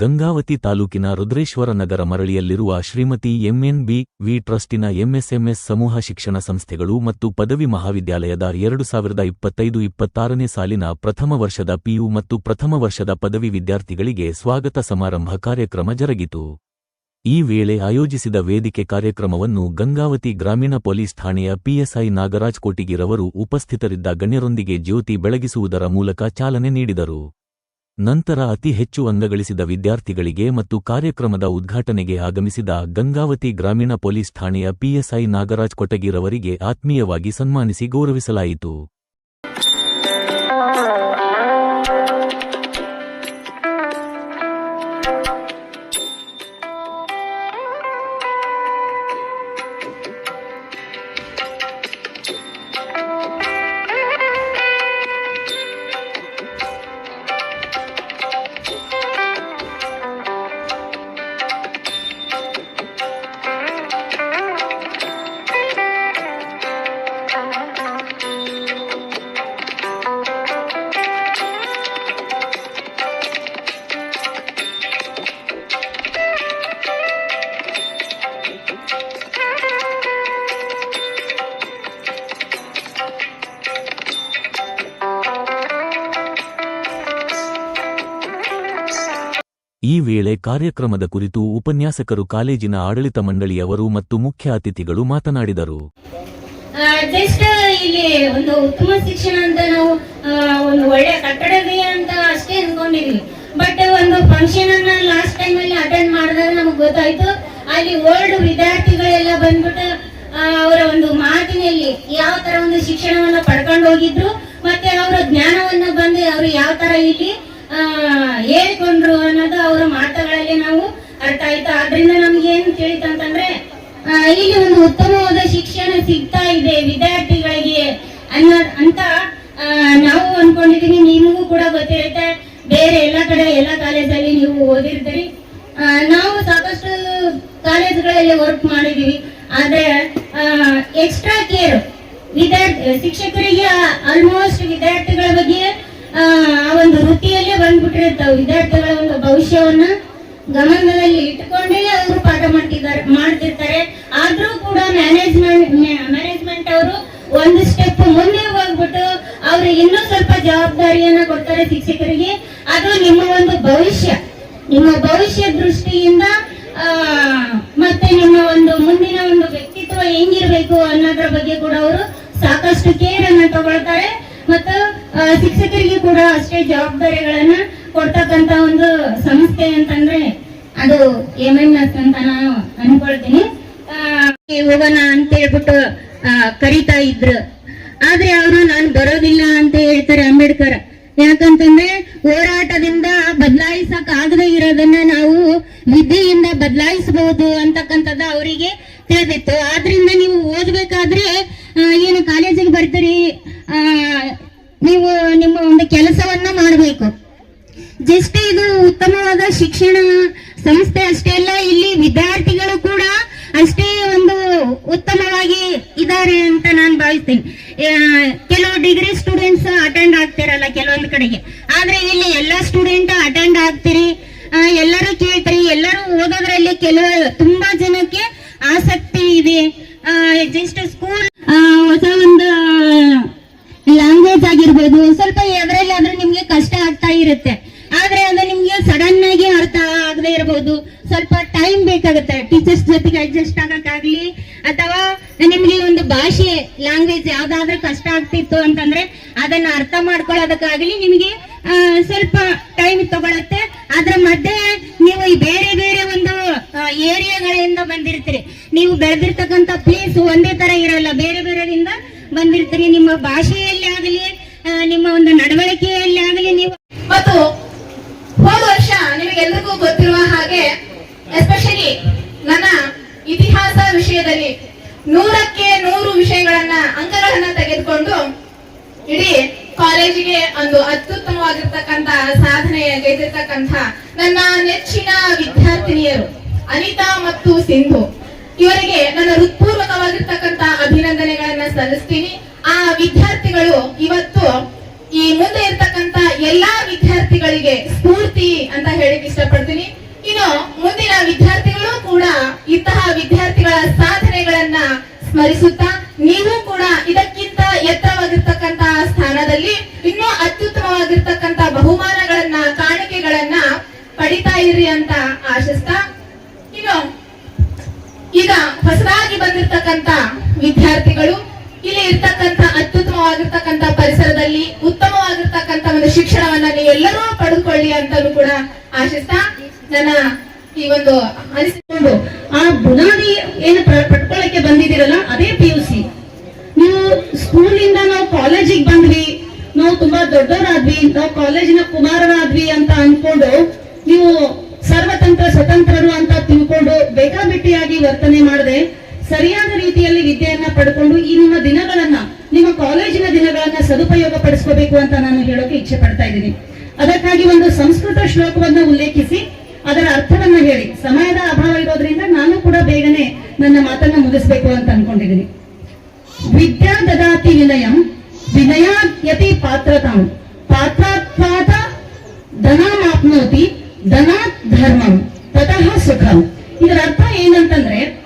ಗಂಗಾವತಿ ತಾಲೂಕಿನ ರುದ್ರೇಶ್ವರ ನಗರ ಮರಳಿಯಲ್ಲಿರುವ Shrimati MN B, V ಟ್ರಸ್ಟಿನ ಎಂಎಸ್ಎಂಎಸ್ ಸಮೂಹ ಶಿಕ್ಷಣ ಸಂಸ್ಥೆಗಳು ಮತ್ತು ಪದವಿ ಮಹಾವಿದ್ಯಾಲಯದ ಎರಡು ಸಾವಿರದ ಇಪ್ಪತ್ತೈದು ಇಪ್ಪತ್ತಾರನೇ ಸಾಲಿನ ಪ್ರಥಮ ವರ್ಷದ ಪಿಯು ಮತ್ತು ಪ್ರಥಮ ವರ್ಷದ ಪದವಿ ವಿದ್ಯಾರ್ಥಿಗಳಿಗೆ ಸ್ವಾಗತ ಸಮಾರಂಭ ಕಾರ್ಯಕ್ರಮ ಜರುಗಿತು. ಈ ವೇಳೆ ಆಯೋಜಿಸಿದ ವೇದಿಕೆ ಕಾರ್ಯಕ್ರಮವನ್ನು ಗಂಗಾವತಿ ಗ್ರಾಮೀಣ ಪೊಲೀಸ್ ಠಾಣೆಯ ಪಿಎಸ್ಐ ನಾಗರಾಜ್ ಕೋಟಿಗಿರವರು ಉಪಸ್ಥಿತರಿದ್ದ ಗಣ್ಯರೊಂದಿಗೆ ಜ್ಯೋತಿ ಬೆಳಗಿಸುವುದರ ಮೂಲಕ ಚಾಲನೆ ನೀಡಿದರು. ನಂತರ ಅತಿ ಹೆಚ್ಚು ಅಂಗಗಳಿಸಿದ ವಿದ್ಯಾರ್ಥಿಗಳಿಗೆ ಮತ್ತು ಕಾರ್ಯಕ್ರಮದ ಉದ್ಘಾಟನೆಗೆ ಆಗಮಿಸಿದ ಗಂಗಾವತಿ ಗ್ರಾಮೀಣ ಪೊಲೀಸ್ ಠಾಣೆಯ ಪಿಎಸ್ಐ ನಾಗರಾಜ್ ಕೊಟಗಿರವರಿಗೆ ಆತ್ಮೀಯವಾಗಿ ಸನ್ಮಾನಿಸಿ ಗೌರವಿಸಲಾಯಿತು. ಕಾರ್ಯಕ್ರಮದ ಕುರಿತು ಉಪನ್ಯಾಸಕರು ಕಾಲೇಜಿನ ಆಡಳಿತ ಮಂಡಳಿಯವರು ಮತ್ತು ಮುಖ್ಯ ಅತಿಥಿಗಳು ಮಾತನಾಡಿದರು. ಜಸ್ಟ್ ಇಲ್ಲಿ ಒಂದು ಉತ್ತಮ ಶಿಕ್ಷಣ ಅಂತ ನಾವು ಒಂದು ಒಳ್ಳೆ ಕಟ್ಟಡವೇ ಅಂತ ಅಷ್ಟೇ ಅನ್ಕೊಂಡಿದ್ವಿ. ಬಟ್ ಒಂದು ಫಂಕ್ಷನ್ ಅನ್ನ ಲಾಸ್ಟ್ ಟೈಮ್ ಅಲ್ಲಿ ಅಟೆಂಡ್ ಮಾಡಿದಾಗ ನಮಗೆ ಗೊತ್ತಾಯ್ತು. ಅಲ್ಲಿ ಓಲ್ಡ್ ವಿದ್ಯಾರ್ಥಿಗಳೆಲ್ಲ ಬಂದ್ಬಿಟ್ಟು ಅವರ ಒಂದು ಮಾತಿನಲ್ಲಿ ಯಾವ ತರ ಒಂದು ಶಿಕ್ಷಣವನ್ನ ಪಡ್ಕೊಂಡು ಹೋಗಿದ್ರು, ಮತ್ತೆ ಅವರ ಜ್ಞಾನವನ್ನ ಬಂದು ಅವರು ಯಾವ ತರ ಇಲ್ಲಿ ಹೇಳ್ಕೊಂಡ್ರು ಅನ್ನೋದು ಅವರ ಮಾತುಗಳಲ್ಲಿ ನಾವು ಅರ್ಥ ಆಯ್ತು. ಆದ್ರಿಂದ ನಮ್ಗೆ ಏನ್ ತಿಳಿತಂತಂದ್ರೆ ಇಲ್ಲಿ ಒಂದು ಉತ್ತಮವಾದ ಶಿಕ್ಷಣ ಸಿಗ್ತಾ ಇದೆ ವಿದ್ಯಾರ್ಥಿಗಳಿಗೆ ಅನ್ನೋ, ಅಂತ ನಾವು ಅನ್ಕೊಂಡಿದೀವಿ ನಿಮಗೂ ಕೂಡ ಗೊತ್ತಿರುತ್ತೆ. ಬೇರೆ ಎಲ್ಲ ಕಡೆ, ಎಲ್ಲ ಕಾಲೇಜಲ್ಲಿ ನೀವು ಓದಿರ್ತೀರಿ. ನಾವು ಸಾಕಷ್ಟು ಕಾಲೇಜ್ಗಳಲ್ಲಿ ವರ್ಕ್ ಮಾಡಿದೀವಿ. ಆದ್ರೆ ಎಕ್ಸ್ಟ್ರಾ ಕೇರ್ ವಿದ್ಯಾರ್ಥಿ, ಶಿಕ್ಷಕರಿಗೆ ಆಲ್ಮೋಸ್ಟ್ ವಿದ್ಯಾರ್ಥಿಗಳ ಬಗ್ಗೆ ಒಂದು ವೃತ್ತಿಯಲ್ಲಿ ಬಂದ್ಬಿಟ್ಟಿರ್ತಾವ ವಿದ್ಯಾರ್ಥಿಗಳ ಒಂದು ಭವಿಷ್ಯವನ್ನ ಗಮನದಲ್ಲಿ ಇಟ್ಟುಕೊಂಡೇ ಅವರು ಪಾಠ ಮಾಡ್ತಿದ್ದಾರೆ, ಮಾಡ್ತಿರ್ತಾರೆ. ಆದ್ರೂ ಕೂಡ ಮ್ಯಾನೇಜ್ಮೆಂಟ್ ಮ್ಯಾನೇಜ್ಮೆಂಟ್ ಅವರು ಒಂದು ಸ್ಟೆಪ್ ಮುಂದೆ ಹೋಗ್ಬಿಟ್ಟು ಅವ್ರಿಗೆ ಇನ್ನೂ ಸ್ವಲ್ಪ ಜವಾಬ್ದಾರಿಯನ್ನ ಕೊಡ್ತಾರೆ ಶಿಕ್ಷಕರಿಗೆ. ಅದು ನಿಮ್ಮ ಒಂದು ಭವಿಷ್ಯ. ನಿಮ್ಮ ಭವಿಷ್ಯ ದೃಷ್ಟಿಯಿಂದ ಮತ್ತೆ ನಿಮ್ಮ ಒಂದು ಮುಂದಿನ ಒಂದು ವ್ಯಕ್ತಿತ್ವ ಹೆಂಗಿರ್ಬೇಕು ಅನ್ನೋದ್ರ ಬಗ್ಗೆ ಕೂಡ ಅವರು ಸಾಕಷ್ಟು ಕೇರ್ ಅನ್ನ ತಗೊಳ್ತಾರೆ. ಮತ್ತು ಶಿಕ್ಷಕರಿಗೆ ಕೂಡ ಅಷ್ಟೇ ಜವಾಬ್ದಾರಿಗಳನ್ನ ಕೊಡ್ತಕ್ಕಂತ ಒಂದು ಸಂಸ್ಥೆ ಅಂತಂದ್ರೆ ಅದು ಎಸ್ ಅಂತ ನಾನು ಅನ್ಕೊಳ್ತೀನಿ. ಹೋಗೋಣ ಅಂತ ಹೇಳ್ಬಿಟ್ಟು ಕರಿತಾ ಇದ್ರು. ಆದ್ರೆ ಅವರು, ನಾನು ಬರೋದಿಲ್ಲ ಅಂತ ಹೇಳ್ತಾರೆ ಅಂಬೇಡ್ಕರ್. ಯಾಕಂತಂದ್ರೆ ಹೋರಾಟದಿಂದ ಬದಲಾಯಿಸಕ್ ಆಗದೆ ಇರೋದನ್ನ ನಾವು ವಿದ್ಯೆಯಿಂದ ಬದಲಾಯಿಸಬಹುದು ಅಂತಕ್ಕಂಥದ್ದು ಅವರಿಗೆ ತಿಳಿದಿತ್ತು. ಆದ್ರಿಂದ ನೀವು ಓದ್ಬೇಕಾದ್ರೆ ಏನು ಕಾಲೇಜಿಗೆ ಬರ್ತೀರಿ? ನೀವು ನಿಮ್ಮ ಒಂದು ಕೆಲಸವನ್ನ ಮಾಡಬೇಕು. ಜಸ್ಟ್ ಇದು ಉತ್ತಮವಾದ ಶಿಕ್ಷಣ ಸಂಸ್ಥೆ ಅಷ್ಟೇ ಅಲ್ಲ, ಇಲ್ಲಿ ವಿದ್ಯಾರ್ಥಿಗಳು ಕೂಡ ಅಷ್ಟೇ ಒಂದು ಉತ್ತಮವಾಗಿ ಇದ್ದಾರೆ ಅಂತ ನಾನು ಭಾವಿಸ್ತೀನಿ. ಕೆಲವು ಡಿಗ್ರಿ ಸ್ಟೂಡೆಂಟ್ಸ್ ಅಟೆಂಡ್ ಆಗ್ತಿರಲ್ಲ ಕೆಲವೊಂದು ಕಡೆಗೆ. ಆದ್ರೆ ಇಲ್ಲಿ ಎಲ್ಲಾ ಸ್ಟೂಡೆಂಟ್ ಅಟೆಂಡ್ ಆಗ್ತೀರಿ. ಎಲ್ಲರೂ ಕೇಳ್ತೀರಿ. ಎಲ್ಲರೂ ಓದೋದ್ರಲ್ಲಿ ಕೆಲವು, ತುಂಬಾ ಜನಕ್ಕೆ ಆಸಕ್ತಿ ಇದೆ. ಜಸ್ಟ್ ಸ್ಕೂಲ್ ಹೊಸ ಒಂದು ಲ್ಯಾಂಗ್ವೇಜ್ ಆಗಿರ್ಬೋದು, ಸ್ವಲ್ಪ ಎವರಲ್ಲಿ ಆದ್ರೆ ನಿಮ್ಗೆ ಕಷ್ಟ ಆಗ್ತಾ ಇರುತ್ತೆ. ಆದ್ರೆ ಅದು ನಿಮ್ಗೆ ಸಡನ್ ಆಗಿ ಅರ್ಥ ಆಗದೆ ಇರಬಹುದು ಸ್ವಲ್ಪ ಟೈಮ್ ಬೇಕಾಗುತ್ತೆ. ಟೀಚರ್ಸ್ ಜೊತೆಗೆ ಅಡ್ಜಸ್ಟ್ ಆಗಕ್ಕಾಗ್ಲಿ, ಅಥವಾ ನಿಮ್ಗೆ ಒಂದು ಭಾಷೆ ಲ್ಯಾಂಗ್ವೇಜ್ ಯಾವ್ದಾದ್ರೂ ಕಷ್ಟ ಆಗ್ತಿತ್ತು ಅಂತಂದ್ರೆ ಅದನ್ನ ಅರ್ಥ ಮಾಡ್ಕೊಳ್ಳೋದಕ್ಕಾಗ್ಲಿ ನಿಮ್ಗೆ ಸ್ವಲ್ಪ ಟೈಮ್ ತಗೊಳತ್ತೆ. ಅದ್ರ ಮಧ್ಯೆ ನೀವು ಈ ಬೇರೆ ಬೇರೆ ಒಂದು ಏರಿಯಾಗಳಿಂದ ಬಂದಿರ್ತೀರಿ. ನೀವು ಬೆಳೆದಿರ್ತಕ್ಕಂಥ ಪ್ಲೇಸ್ ಒಂದೇ ತರ ಇರಲ್ಲ. ಬೇರೆ ಬೇರೆದಿಂದ ಬಂದಿರ್ತೀರಿ. ನಿಮ್ಮ ಭಾಷೆಯಲ್ಲಿ ಆಗಲಿ ನಿಮ್ಮ ಒಂದು ನಡವಳಿಕೆಯಲ್ಲಿ ಆಗಲಿ ನೀವು ಮತ್ತು ಹೋದ ವರ್ಷ ನಿಮಗೆಲ್ಲರಿಗೂ ಗೊತ್ತಿರುವ ಹಾಗೆ ಎಸ್ಪೆಷಲಿ ನನ್ನ ಇತಿಹಾಸ ವಿಷಯದಲ್ಲಿ ನೂರಕ್ಕೆ ನೂರು ವಿಷಯಗಳನ್ನ ಅಂಕಗಳನ್ನ ತೆಗೆದುಕೊಂಡು ಇಡೀ ಕಾಲೇಜಿಗೆ ಒಂದು ಅತ್ಯುತ್ತಮವಾಗಿರ್ತಕ್ಕಂತ ಸಾಧನೆ ಗೈದಿರ್ತಕ್ಕಂಥ ನನ್ನ ನೆಚ್ಚಿನ ವಿದ್ಯಾರ್ಥಿನಿಯರು ಅನಿತಾ ಮತ್ತು ಸಿಂಧು. ಇವರಿಗೆ ನನ್ನ ಹೃತ್ಪೂರ್ವಕವಾಗಿರ್ತಕ್ಕಂತ ಅಭಿನಂದನೆಗಳನ್ನ ಸಲ್ಲಿಸ್ತೀನಿ. ಆ ವಿದ್ಯಾರ್ಥಿಗಳು ಇವತ್ತು ಈ ಮುಂದೆ ಇರ್ತಕ್ಕಂತ ಎಲ್ಲಾ ವಿದ್ಯಾರ್ಥಿಗಳಿಗೆ ಸ್ಫೂರ್ತಿ ಅಂತ ಹೇಳಿಕ್ ಇಷ್ಟಪಡ್ತೀನಿ. ಇನ್ನು ಮುಂದಿನ ವಿದ್ಯಾರ್ಥಿಗಳು ಕೂಡ ಇಂತಹ ವಿದ್ಯಾರ್ಥಿಗಳ ಸಾಧನೆಗಳನ್ನ ಸ್ಮರಿಸುತ್ತಾ ನೀವು ಕೂಡ ಇದಕ್ಕಿಂತ ಎತ್ತರವಾಗಿರ್ತಕ್ಕಂತಹ ಸ್ಥಾನದಲ್ಲಿ ಇನ್ನೂ ಅತ್ಯುತ್ತಮವಾಗಿರ್ತಕ್ಕಂತ ಬಹುಮಾನಗಳನ್ನ, ಕಾಣಿಕೆಗಳನ್ನ ಪಡಿತಾ ಇರಿ ಅಂತ ಆಶಿಸ್ತಾ ಇನ್ನು ಈಗ ಹೊಸದಾಗಿ ಬಂದಿರತಕ್ಕಂತ ವಿದ್ಯಾರ್ಥಿಗಳು, ಇಲ್ಲಿ ಇರ್ತಕ್ಕಂತ ಅತ್ಯುತ್ತಮವಾಗಿರ್ತಕ್ಕಂತ ಪರಿಸರದಲ್ಲಿ ಉತ್ತಮವಾಗಿರ್ತಕ್ಕಂತ ಒಂದು ಶಿಕ್ಷಣವನ್ನ ನೀವೆಲ್ಲರೂ ಪಡೆದುಕೊಳ್ಳಿ ಅಂತಲೂ ಕೂಡ ಆಶಿಸ್ತಾ ನನ್ನ ಈ ಒಂದು ಅನಿಸಿಕೊಂಡು ಆ ಬುನಾದಿ ಏನು ಪಡ್ಕೊಳ್ಳಕ್ಕೆ ಬಂದಿದ್ದೀರಲ್ಲ, ಅದೇ ಪಿ ಯು ಸಿ ನೀವು ಸ್ಕೂಲಿಂದ ನಾವು ಕಾಲೇಜಿಗೆ ಬಂದ್ವಿ, ನಾವು ತುಂಬಾ ದೊಡ್ಡವರಾದ್ವಿ, ನಾವು ಕಾಲೇಜಿನ ಕುಮಾರರಾದ್ವಿ ಅಂತ ಅನ್ಕೊಂಡು ನೀವು ಸರ್ವತಂತ್ರ ಸ್ವತಂತ್ರರು ಅಂತ ತಿಳ್ಕೊಂಡು ಬೇಕಾಬಿಟ್ಟಿಯಾಗಿ ವರ್ತನೆ ಮಾಡದೆ ಸರಿಯಾದ ರೀತಿಯಲ್ಲಿ ವಿದ್ಯೆಯನ್ನ ಪಡ್ಕೊಂಡು ಈ ನಿಮ್ಮ ದಿನಗಳನ್ನ, ನಿಮ್ಮ ಕಾಲೇಜಿನ ದಿನಗಳನ್ನ ಸದುಪಯೋಗ ಪಡಿಸ್ಕೋಬೇಕು ಅಂತ ನಾನು ಹೇಳೋಕೆ ಇಚ್ಛೆ ಪಡ್ತಾ ಇದ್ದೀನಿ. ಅದಕ್ಕಾಗಿ ಒಂದು ಸಂಸ್ಕೃತ ಶ್ಲೋಕವನ್ನ ಉಲ್ಲೇಖಿಸಿ ಅದರ ಅರ್ಥವನ್ನ ಹೇಳಿ. ಸಮಯದ ಅಭಾವ ಇರೋದ್ರಿಂದ ನಾನು ಕೂಡ ಬೇಗನೆ ನನ್ನ ಮಾತನ್ನ ಮುಗಿಸ್ಬೇಕು ಅಂತ ಅನ್ಕೊಂಡಿದ್ದೀನಿ. ವಿದ್ಯಾ ದದಾತಿ ವಿನಯಂ ವಿನಯಾಯತಿ ಪಾತ್ರತಾಂ. ಪಾತ್ರಾತ್ವಾತ ಧನಮಾಪ್ನೋತಿ ಧನಾತ್ ಧರ್ಮಂ ತತಃ ಸುಖಂ. ಇದರ ಅರ್ಥ ಏನಂತಂದ್ರೆ,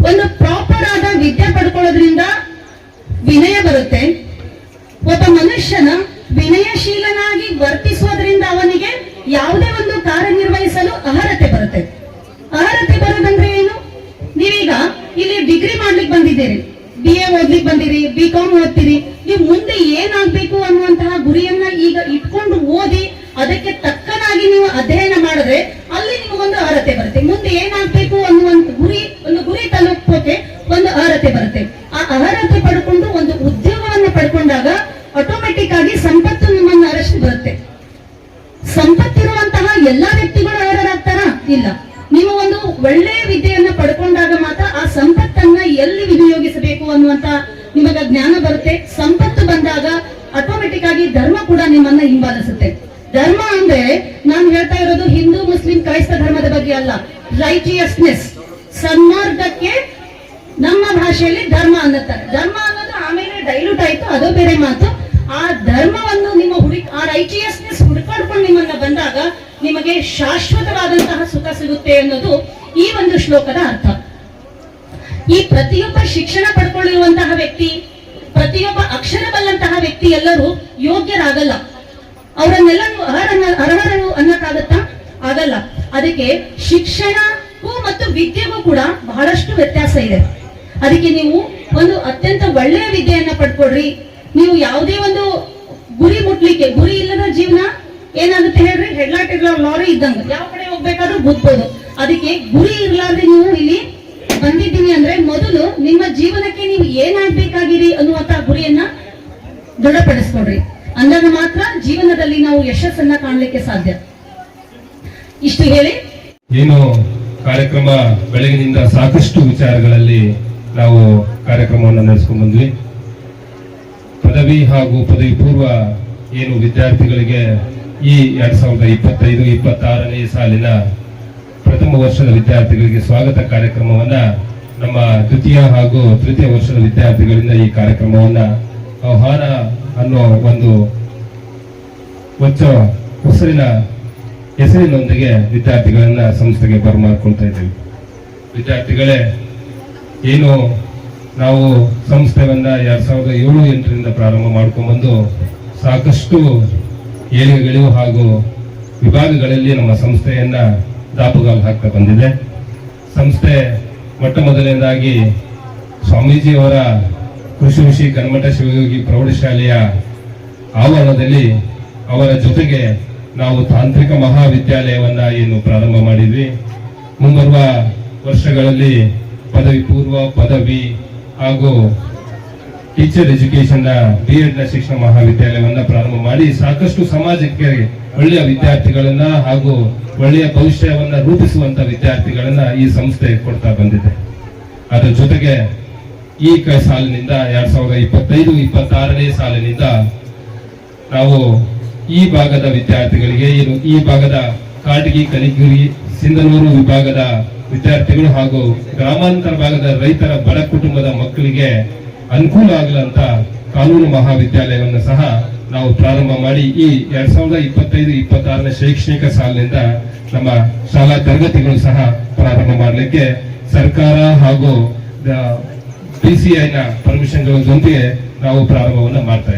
ಒಂದು ಪ್ರಾಪರ್ ಆದ ವಿದ್ಯೆ ಪಡ್ಕೊಳ್ಳೋದ್ರಿಂದ ವಿನಯ ಬರುತ್ತೆ. ಒಬ್ಬ ಮನುಷ್ಯನ ವಿನಯಶೀಲನಾಗಿ ವರ್ತಿಸುವುದರಿಂದ ಅವನಿಗೆ ಯಾವುದೇ ಒಂದು ಕಾರ್ಯನಿರ್ವಹಿಸಲು ಅರ್ಹತೆ ಬರುತ್ತೆ. ಅರ್ಹತೆ ಬರೋದಂದ್ರೆ ಏನು? ನೀವೀಗ ಇಲ್ಲಿ ಡಿಗ್ರಿ ಮಾಡ್ಲಿಕ್ಕೆ ಬಂದಿದ್ದೀರಿ. ಬಿ ಎ ಓದ್ಲಿಕ್ಕೆ ಬಂದಿರಿ, ಬಿ ಕಾಮ್ ಓದ್ತೀರಿ. ನೀವು ಮುಂದೆ ಏನಾಗ್ಬೇಕು ಅನ್ನುವಂತಹ ಗುರಿಯನ್ನ ಈಗ ಇಟ್ಕೊಂಡು ಓದಿ ಅದಕ್ಕೆ ತಕ್ಕನಾಗಿ ನೀವು ಅಧ್ಯಯನ ಮಾಡಿದ್ರೆ ಅಲ್ಲಿ ನಿಮಗೊಂದು ಅರ್ಹತೆ ಬರುತ್ತೆ. ಮುಂದೆ ಏನಾಗ್ಬೇಕು ಅನ್ನುವಂತ ಗುರಿ, ಒಂದು ಗುರಿ ತಲುಪೋಕೆ ಒಂದು ಅರ್ಹತೆ ಬರುತ್ತೆ. ಆ ಅರ್ಹತೆ ಪಡ್ಕೊಂಡು ಒಂದು ಉದ್ಯೋಗವನ್ನು ಪಡ್ಕೊಂಡಾಗ ಆಟೋಮೆಟಿಕ್ ಆಗಿ ಸಂಪತ್ತು ನಿಮ್ಮನ್ನು ಅರಷ್ಟು ಬರುತ್ತೆ. ಸಂಪತ್ತಿರುವಂತಹ ಎಲ್ಲಾ ವ್ಯಕ್ತಿಗಳು ಅರ್ಹರಾಗ್ತಾರಾ? ಇಲ್ಲ. ನೀವು ಒಂದು ಒಳ್ಳೆಯ ವಿದ್ಯೆಯನ್ನ ಪಡ್ಕೊಂಡಾಗ ಮಾತ್ರ ಆ ಸಂಪತ್ತನ್ನ ಎಲ್ಲಿ ವಿನಿಯೋಗಿಸಬೇಕು ಅನ್ನುವಂತ ನಿಮಗ ಜ್ಞಾನ ಬರುತ್ತೆ. ಸಂಪತ್ತು ಬಂದಾಗ ಆಟೋಮೆಟಿಕ್ ಆಗಿ ಧರ್ಮ ಕೂಡ ನಿಮ್ಮನ್ನ ಹಿಂಬಾಲಿಸುತ್ತೆ. ಧರ್ಮ ಅಂದ್ರೆ ನಾನು ಹೇಳ್ತಾ ಇರೋದು ಹಿಂದೂ, ಮುಸ್ಲಿಂ, ಕ್ರೈಸ್ತ ಧರ್ಮದ ಬಗ್ಗೆ ಅಲ್ಲ. ರೈಟಿಯಸ್ನೆಸ್ ಸನ್ಮಾರ್ಗಕ್ಕೆ ನಮ್ಮ ಭಾಷೆಯಲ್ಲಿ ಧರ್ಮ ಅನ್ನತ್ತಾರೆ. ಧರ್ಮ ಅನ್ನೋದು ಆಮೇಲೆ ಡೈಲ್ಯೂಟ್ ಆಯ್ತು, ಅದು ಬೇರೆ ಮಾತು. ಆ ಧರ್ಮವನ್ನು ನಿಮ್ಮ ಹುಡುಕಿ ಆ ರೈಟಿಯಸ್ನೆಸ್ ಹುಡುಕಾಡ್ಕೊಂಡು ನಿಮ್ಮನ್ನ ಬಂದಾಗ ನಿಮಗೆ ಶಾಶ್ವತವಾದಂತಹ ಸುಖ ಸಿಗುತ್ತೆ ಅನ್ನೋದು ಈ ಒಂದು ಶ್ಲೋಕದ ಅರ್ಥ. ಈ ಪ್ರತಿಯೊಬ್ಬ ಶಿಕ್ಷಣ ಪಡ್ಕೊಳ್ಳಿರುವಂತಹ ವ್ಯಕ್ತಿ, ಪ್ರತಿಯೊಬ್ಬ ಅಕ್ಷರ ಬಲ್ಲಂತಹ ವ್ಯಕ್ತಿ ಎಲ್ಲರೂ ಯೋಗ್ಯರಾಗಲ್ಲ. ಅವರನ್ನೆಲ್ಲ ನೀವು ಅರ್ಹರನ್ನ ಅರ್ಹರು ಅನ್ನಕ್ಕಾಗತ್ತಾ? ಆಗಲ್ಲ. ಅದಕ್ಕೆ ಶಿಕ್ಷಣಕ್ಕೂ ಮತ್ತು ವಿದ್ಯೆಗೂ ಕೂಡ ಬಹಳಷ್ಟು ವ್ಯತ್ಯಾಸ ಇದೆ. ಅದಕ್ಕೆ ನೀವು ಒಂದು ಅತ್ಯಂತ ಒಳ್ಳೆಯ ವಿದ್ಯೆಯನ್ನ ಪಡ್ಕೊಡ್ರಿ ನೀವು ಯಾವುದೇ ಒಂದು ಗುರಿ ಮುಟ್ಲಿಕ್ಕೆ, ಗುರಿ ಇಲ್ಲದ ಜೀವನ ಏನಾಗುತ್ತೆ ಹೇಳ್ರಿ ಹೆಡ್ಲೈಟ್ ಇರೋ ಲಾರಿ ಇದ್ದಂಗ. ಯಾವ ಕಡೆ ಹೋಗ್ಬೇಕಾದ್ರೂ ಗುದ್ಬೋದು ಅದಕ್ಕೆ ಗುರಿ ಇರ್ಲಾರ್ದೆ ನೀವು ಇಲ್ಲಿ ಬಂದಿದ್ದೀನಿ ಅಂದ್ರೆ ಮೊದಲು ನಿಮ್ಮ ಜೀವನಕ್ಕೆ ನೀವು ಏನಾಗ್ಬೇಕಾಗಿರಿ ಅನ್ನುವಂತ ಗುರಿಯನ್ನ ದೃಢಪಡಿಸ್ಕೊಡ್ರಿ ಅಂದಾಗ ಮಾತ್ರ ಜೀವನದಲ್ಲಿ ನಾವು ಯಶಸ್ಸನ್ನ ಕಾಣಲಿಕ್ಕೆ ಸಾಧ್ಯ. ಇಷ್ಟು ಹೇಳಿ. ಏನು ಕಾರ್ಯಕ್ರಮ ಬೆಳಗಿನಿಂದ ಸಾಕಷ್ಟು ವಿಚಾರಗಳಲ್ಲಿ ನಾವು ಕಾರ್ಯಕ್ರಮವನ್ನು ನಡೆಸ್ಕೊಂಡು ಬಂದ್ವಿ. ಪದವಿ ಹಾಗೂ ಪದವಿ ಪೂರ್ವ ಏನು ವಿದ್ಯಾರ್ಥಿಗಳಿಗೆ ಈ ಎರಡ್ ಸಾವಿರದ ಇಪ್ಪತ್ತೈದು, ಇಪ್ಪತ್ತಾರನೇ ಸಾಲಿನ ಪ್ರಥಮ ವರ್ಷದ ವಿದ್ಯಾರ್ಥಿಗಳಿಗೆ ಸ್ವಾಗತ ಕಾರ್ಯಕ್ರಮವನ್ನ ನಮ್ಮ ದ್ವಿತೀಯ ಹಾಗೂ ತೃತೀಯ ವರ್ಷದ ವಿದ್ಯಾರ್ಥಿಗಳಿಂದ ಈ ಕಾರ್ಯಕ್ರಮವನ್ನ ಆಹ್ವಾನ ಅನ್ನೋ ಒಂದು ಹೊಚ್ಚ ಹೆಸರಿನ ಹೆಸರಿನೊಂದಿಗೆ ವಿದ್ಯಾರ್ಥಿಗಳನ್ನ ಸಂಸ್ಥೆಗೆ ಬರಮಾಡ್ಕೊಳ್ತಾ ಇದ್ದೀವಿ. ವಿದ್ಯಾರ್ಥಿಗಳೇ, ಏನು ನಾವು ಸಂಸ್ಥೆಯನ್ನ ಎರಡ್ ಸಾವಿರದ ಏಳು ಎಂಟರಿಂದ ಪ್ರಾರಂಭ ಮಾಡ್ಕೊಂಡ್ಬಂದು ಸಾಕಷ್ಟು ಏಳಿಗೆಗಳು ಹಾಗೂ ವಿಭಾಗಗಳಲ್ಲಿ ನಮ್ಮ ಸಂಸ್ಥೆಯನ್ನ ದಾಪುಗಾಲು ಹಾಕ್ತಾ ಬಂದಿದೆ. ಸಂಸ್ಥೆ ಮೊಟ್ಟ ಮೊದಲನೇದಾಗಿ ಸ್ವಾಮೀಜಿಯವರ ಕೃಷಿ ಋಷಿ ಕನ್ಮಠ ಶಿವಯೋಗಿ ಪ್ರೌಢಶಾಲೆಯ ಆವರಣದಲ್ಲಿ ಅವರ ಜೊತೆಗೆ ನಾವು ತಾಂತ್ರಿಕ ಮಹಾವಿದ್ಯಾಲಯವನ್ನು ಏನು ಪ್ರಾರಂಭ ಮಾಡಿದ್ವಿ. ಮುಂಬರುವ ವರ್ಷಗಳಲ್ಲಿ ಪದವಿ ಪೂರ್ವ, ಪದವಿ ಹಾಗೂ ಟೀಚರ್ ಎಜುಕೇಶನ್ ಬಿ ಎಡ್ನ ಶಿಕ್ಷಣ ಮಹಾವಿದ್ಯಾಲಯವನ್ನ ಪ್ರಾರಂಭ ಮಾಡಿ ಸಾಕಷ್ಟು ಸಮಾಜಕ್ಕೆ ಒಳ್ಳೆಯ ವಿದ್ಯಾರ್ಥಿಗಳನ್ನ ಹಾಗೂ ಒಳ್ಳೆಯ ಭವಿಷ್ಯವನ್ನ ರೂಪಿಸುವಂತ ವಿದ್ಯಾರ್ಥಿಗಳನ್ನ ಈ ಸಂಸ್ಥೆ ಕೊಡ್ತಾ ಬಂದಿದೆ. ಅದರ ಜೊತೆಗೆ ಈ ಕ- ಸಾಲಿನಿಂದ ಎರಡ್ ಸಾವಿರದ ಇಪ್ಪತ್ತೈದು, ಇಪ್ಪತ್ತಾರನೇ ಸಾಲಿನಿಂದ ನಾವು ಈ ಭಾಗದ ವಿದ್ಯಾರ್ಥಿಗಳಿಗೆ ಏನು ಈ ಭಾಗದ ಕಾಟಗಿ, ಕಲಿಗಿರಿ, ಸಿಂಧನೂರು ವಿಭಾಗದ ವಿದ್ಯಾರ್ಥಿಗಳು ಹಾಗೂ ಗ್ರಾಮಾಂತರ ಭಾಗದ ರೈತರ ಬಡ ಕುಟುಂಬದ ಮಕ್ಕಳಿಗೆ ಅನುಕೂಲ ಆಗಲಂತ ಕಾನೂನು ಮಹಾವಿದ್ಯಾಲಯವನ್ನು ಸಹ ನಾವು ಪ್ರಾರಂಭ ಮಾಡಿ ಈ ಎರಡ್ ಸಾವಿರದ ಇಪ್ಪತ್ತೈದು, ಇಪ್ಪತ್ತಾರನೇ ಶೈಕ್ಷಣಿಕ ಸಾಲಿನಿಂದ ನಮ್ಮ ಶಾಲಾ ತರಗತಿಗಳು ಸಹ ಪ್ರಾರಂಭ ಮಾಡಲಿಕ್ಕೆ ಸರ್ಕಾರ ಹಾಗೂ ಪಿ ಸಿ ಐನ ಪರ್ಮಿಷನ್ಗಳೊಂದಿಗೆ ನಾವು ಪ್ರಾರಂಭವನ್ನು ಮಾಡ್ತಾ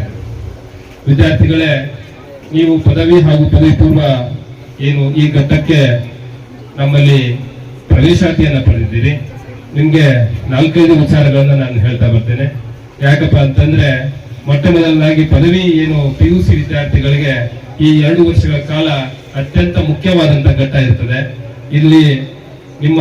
ವಿದ್ಯಾರ್ಥಿಗಳೇ, ನೀವು ಪದವಿ ಹಾಗೂ ಪದವಿ ಪೂರ್ವ ಏನು ಈ ಘಟ್ಟಕ್ಕೆ ನಮ್ಮಲ್ಲಿ ಪ್ರವೇಶಾತಿಯನ್ನು ಪಡೆದಿದ್ದೀರಿ. ನಿಮ್ಗೆ ನಾಲ್ಕೈದು ವಿಚಾರಗಳನ್ನ ನಾನು ಹೇಳ್ತಾ ಬರ್ತೇನೆ. ಯಾಕಪ್ಪ ಅಂತಂದ್ರೆ, ಮೊಟ್ಟ ಮೊದಲನಾಗಿ ಪದವಿ ಏನು ಪಿ ಯು ಸಿ ವಿದ್ಯಾರ್ಥಿಗಳಿಗೆ ಈ ಎರಡು ವರ್ಷಗಳ ಕಾಲ ಅತ್ಯಂತ ಮುಖ್ಯವಾದಂತ ಘಟ್ಟ ಇರ್ತದೆ. ಇಲ್ಲಿ ನಿಮ್ಮ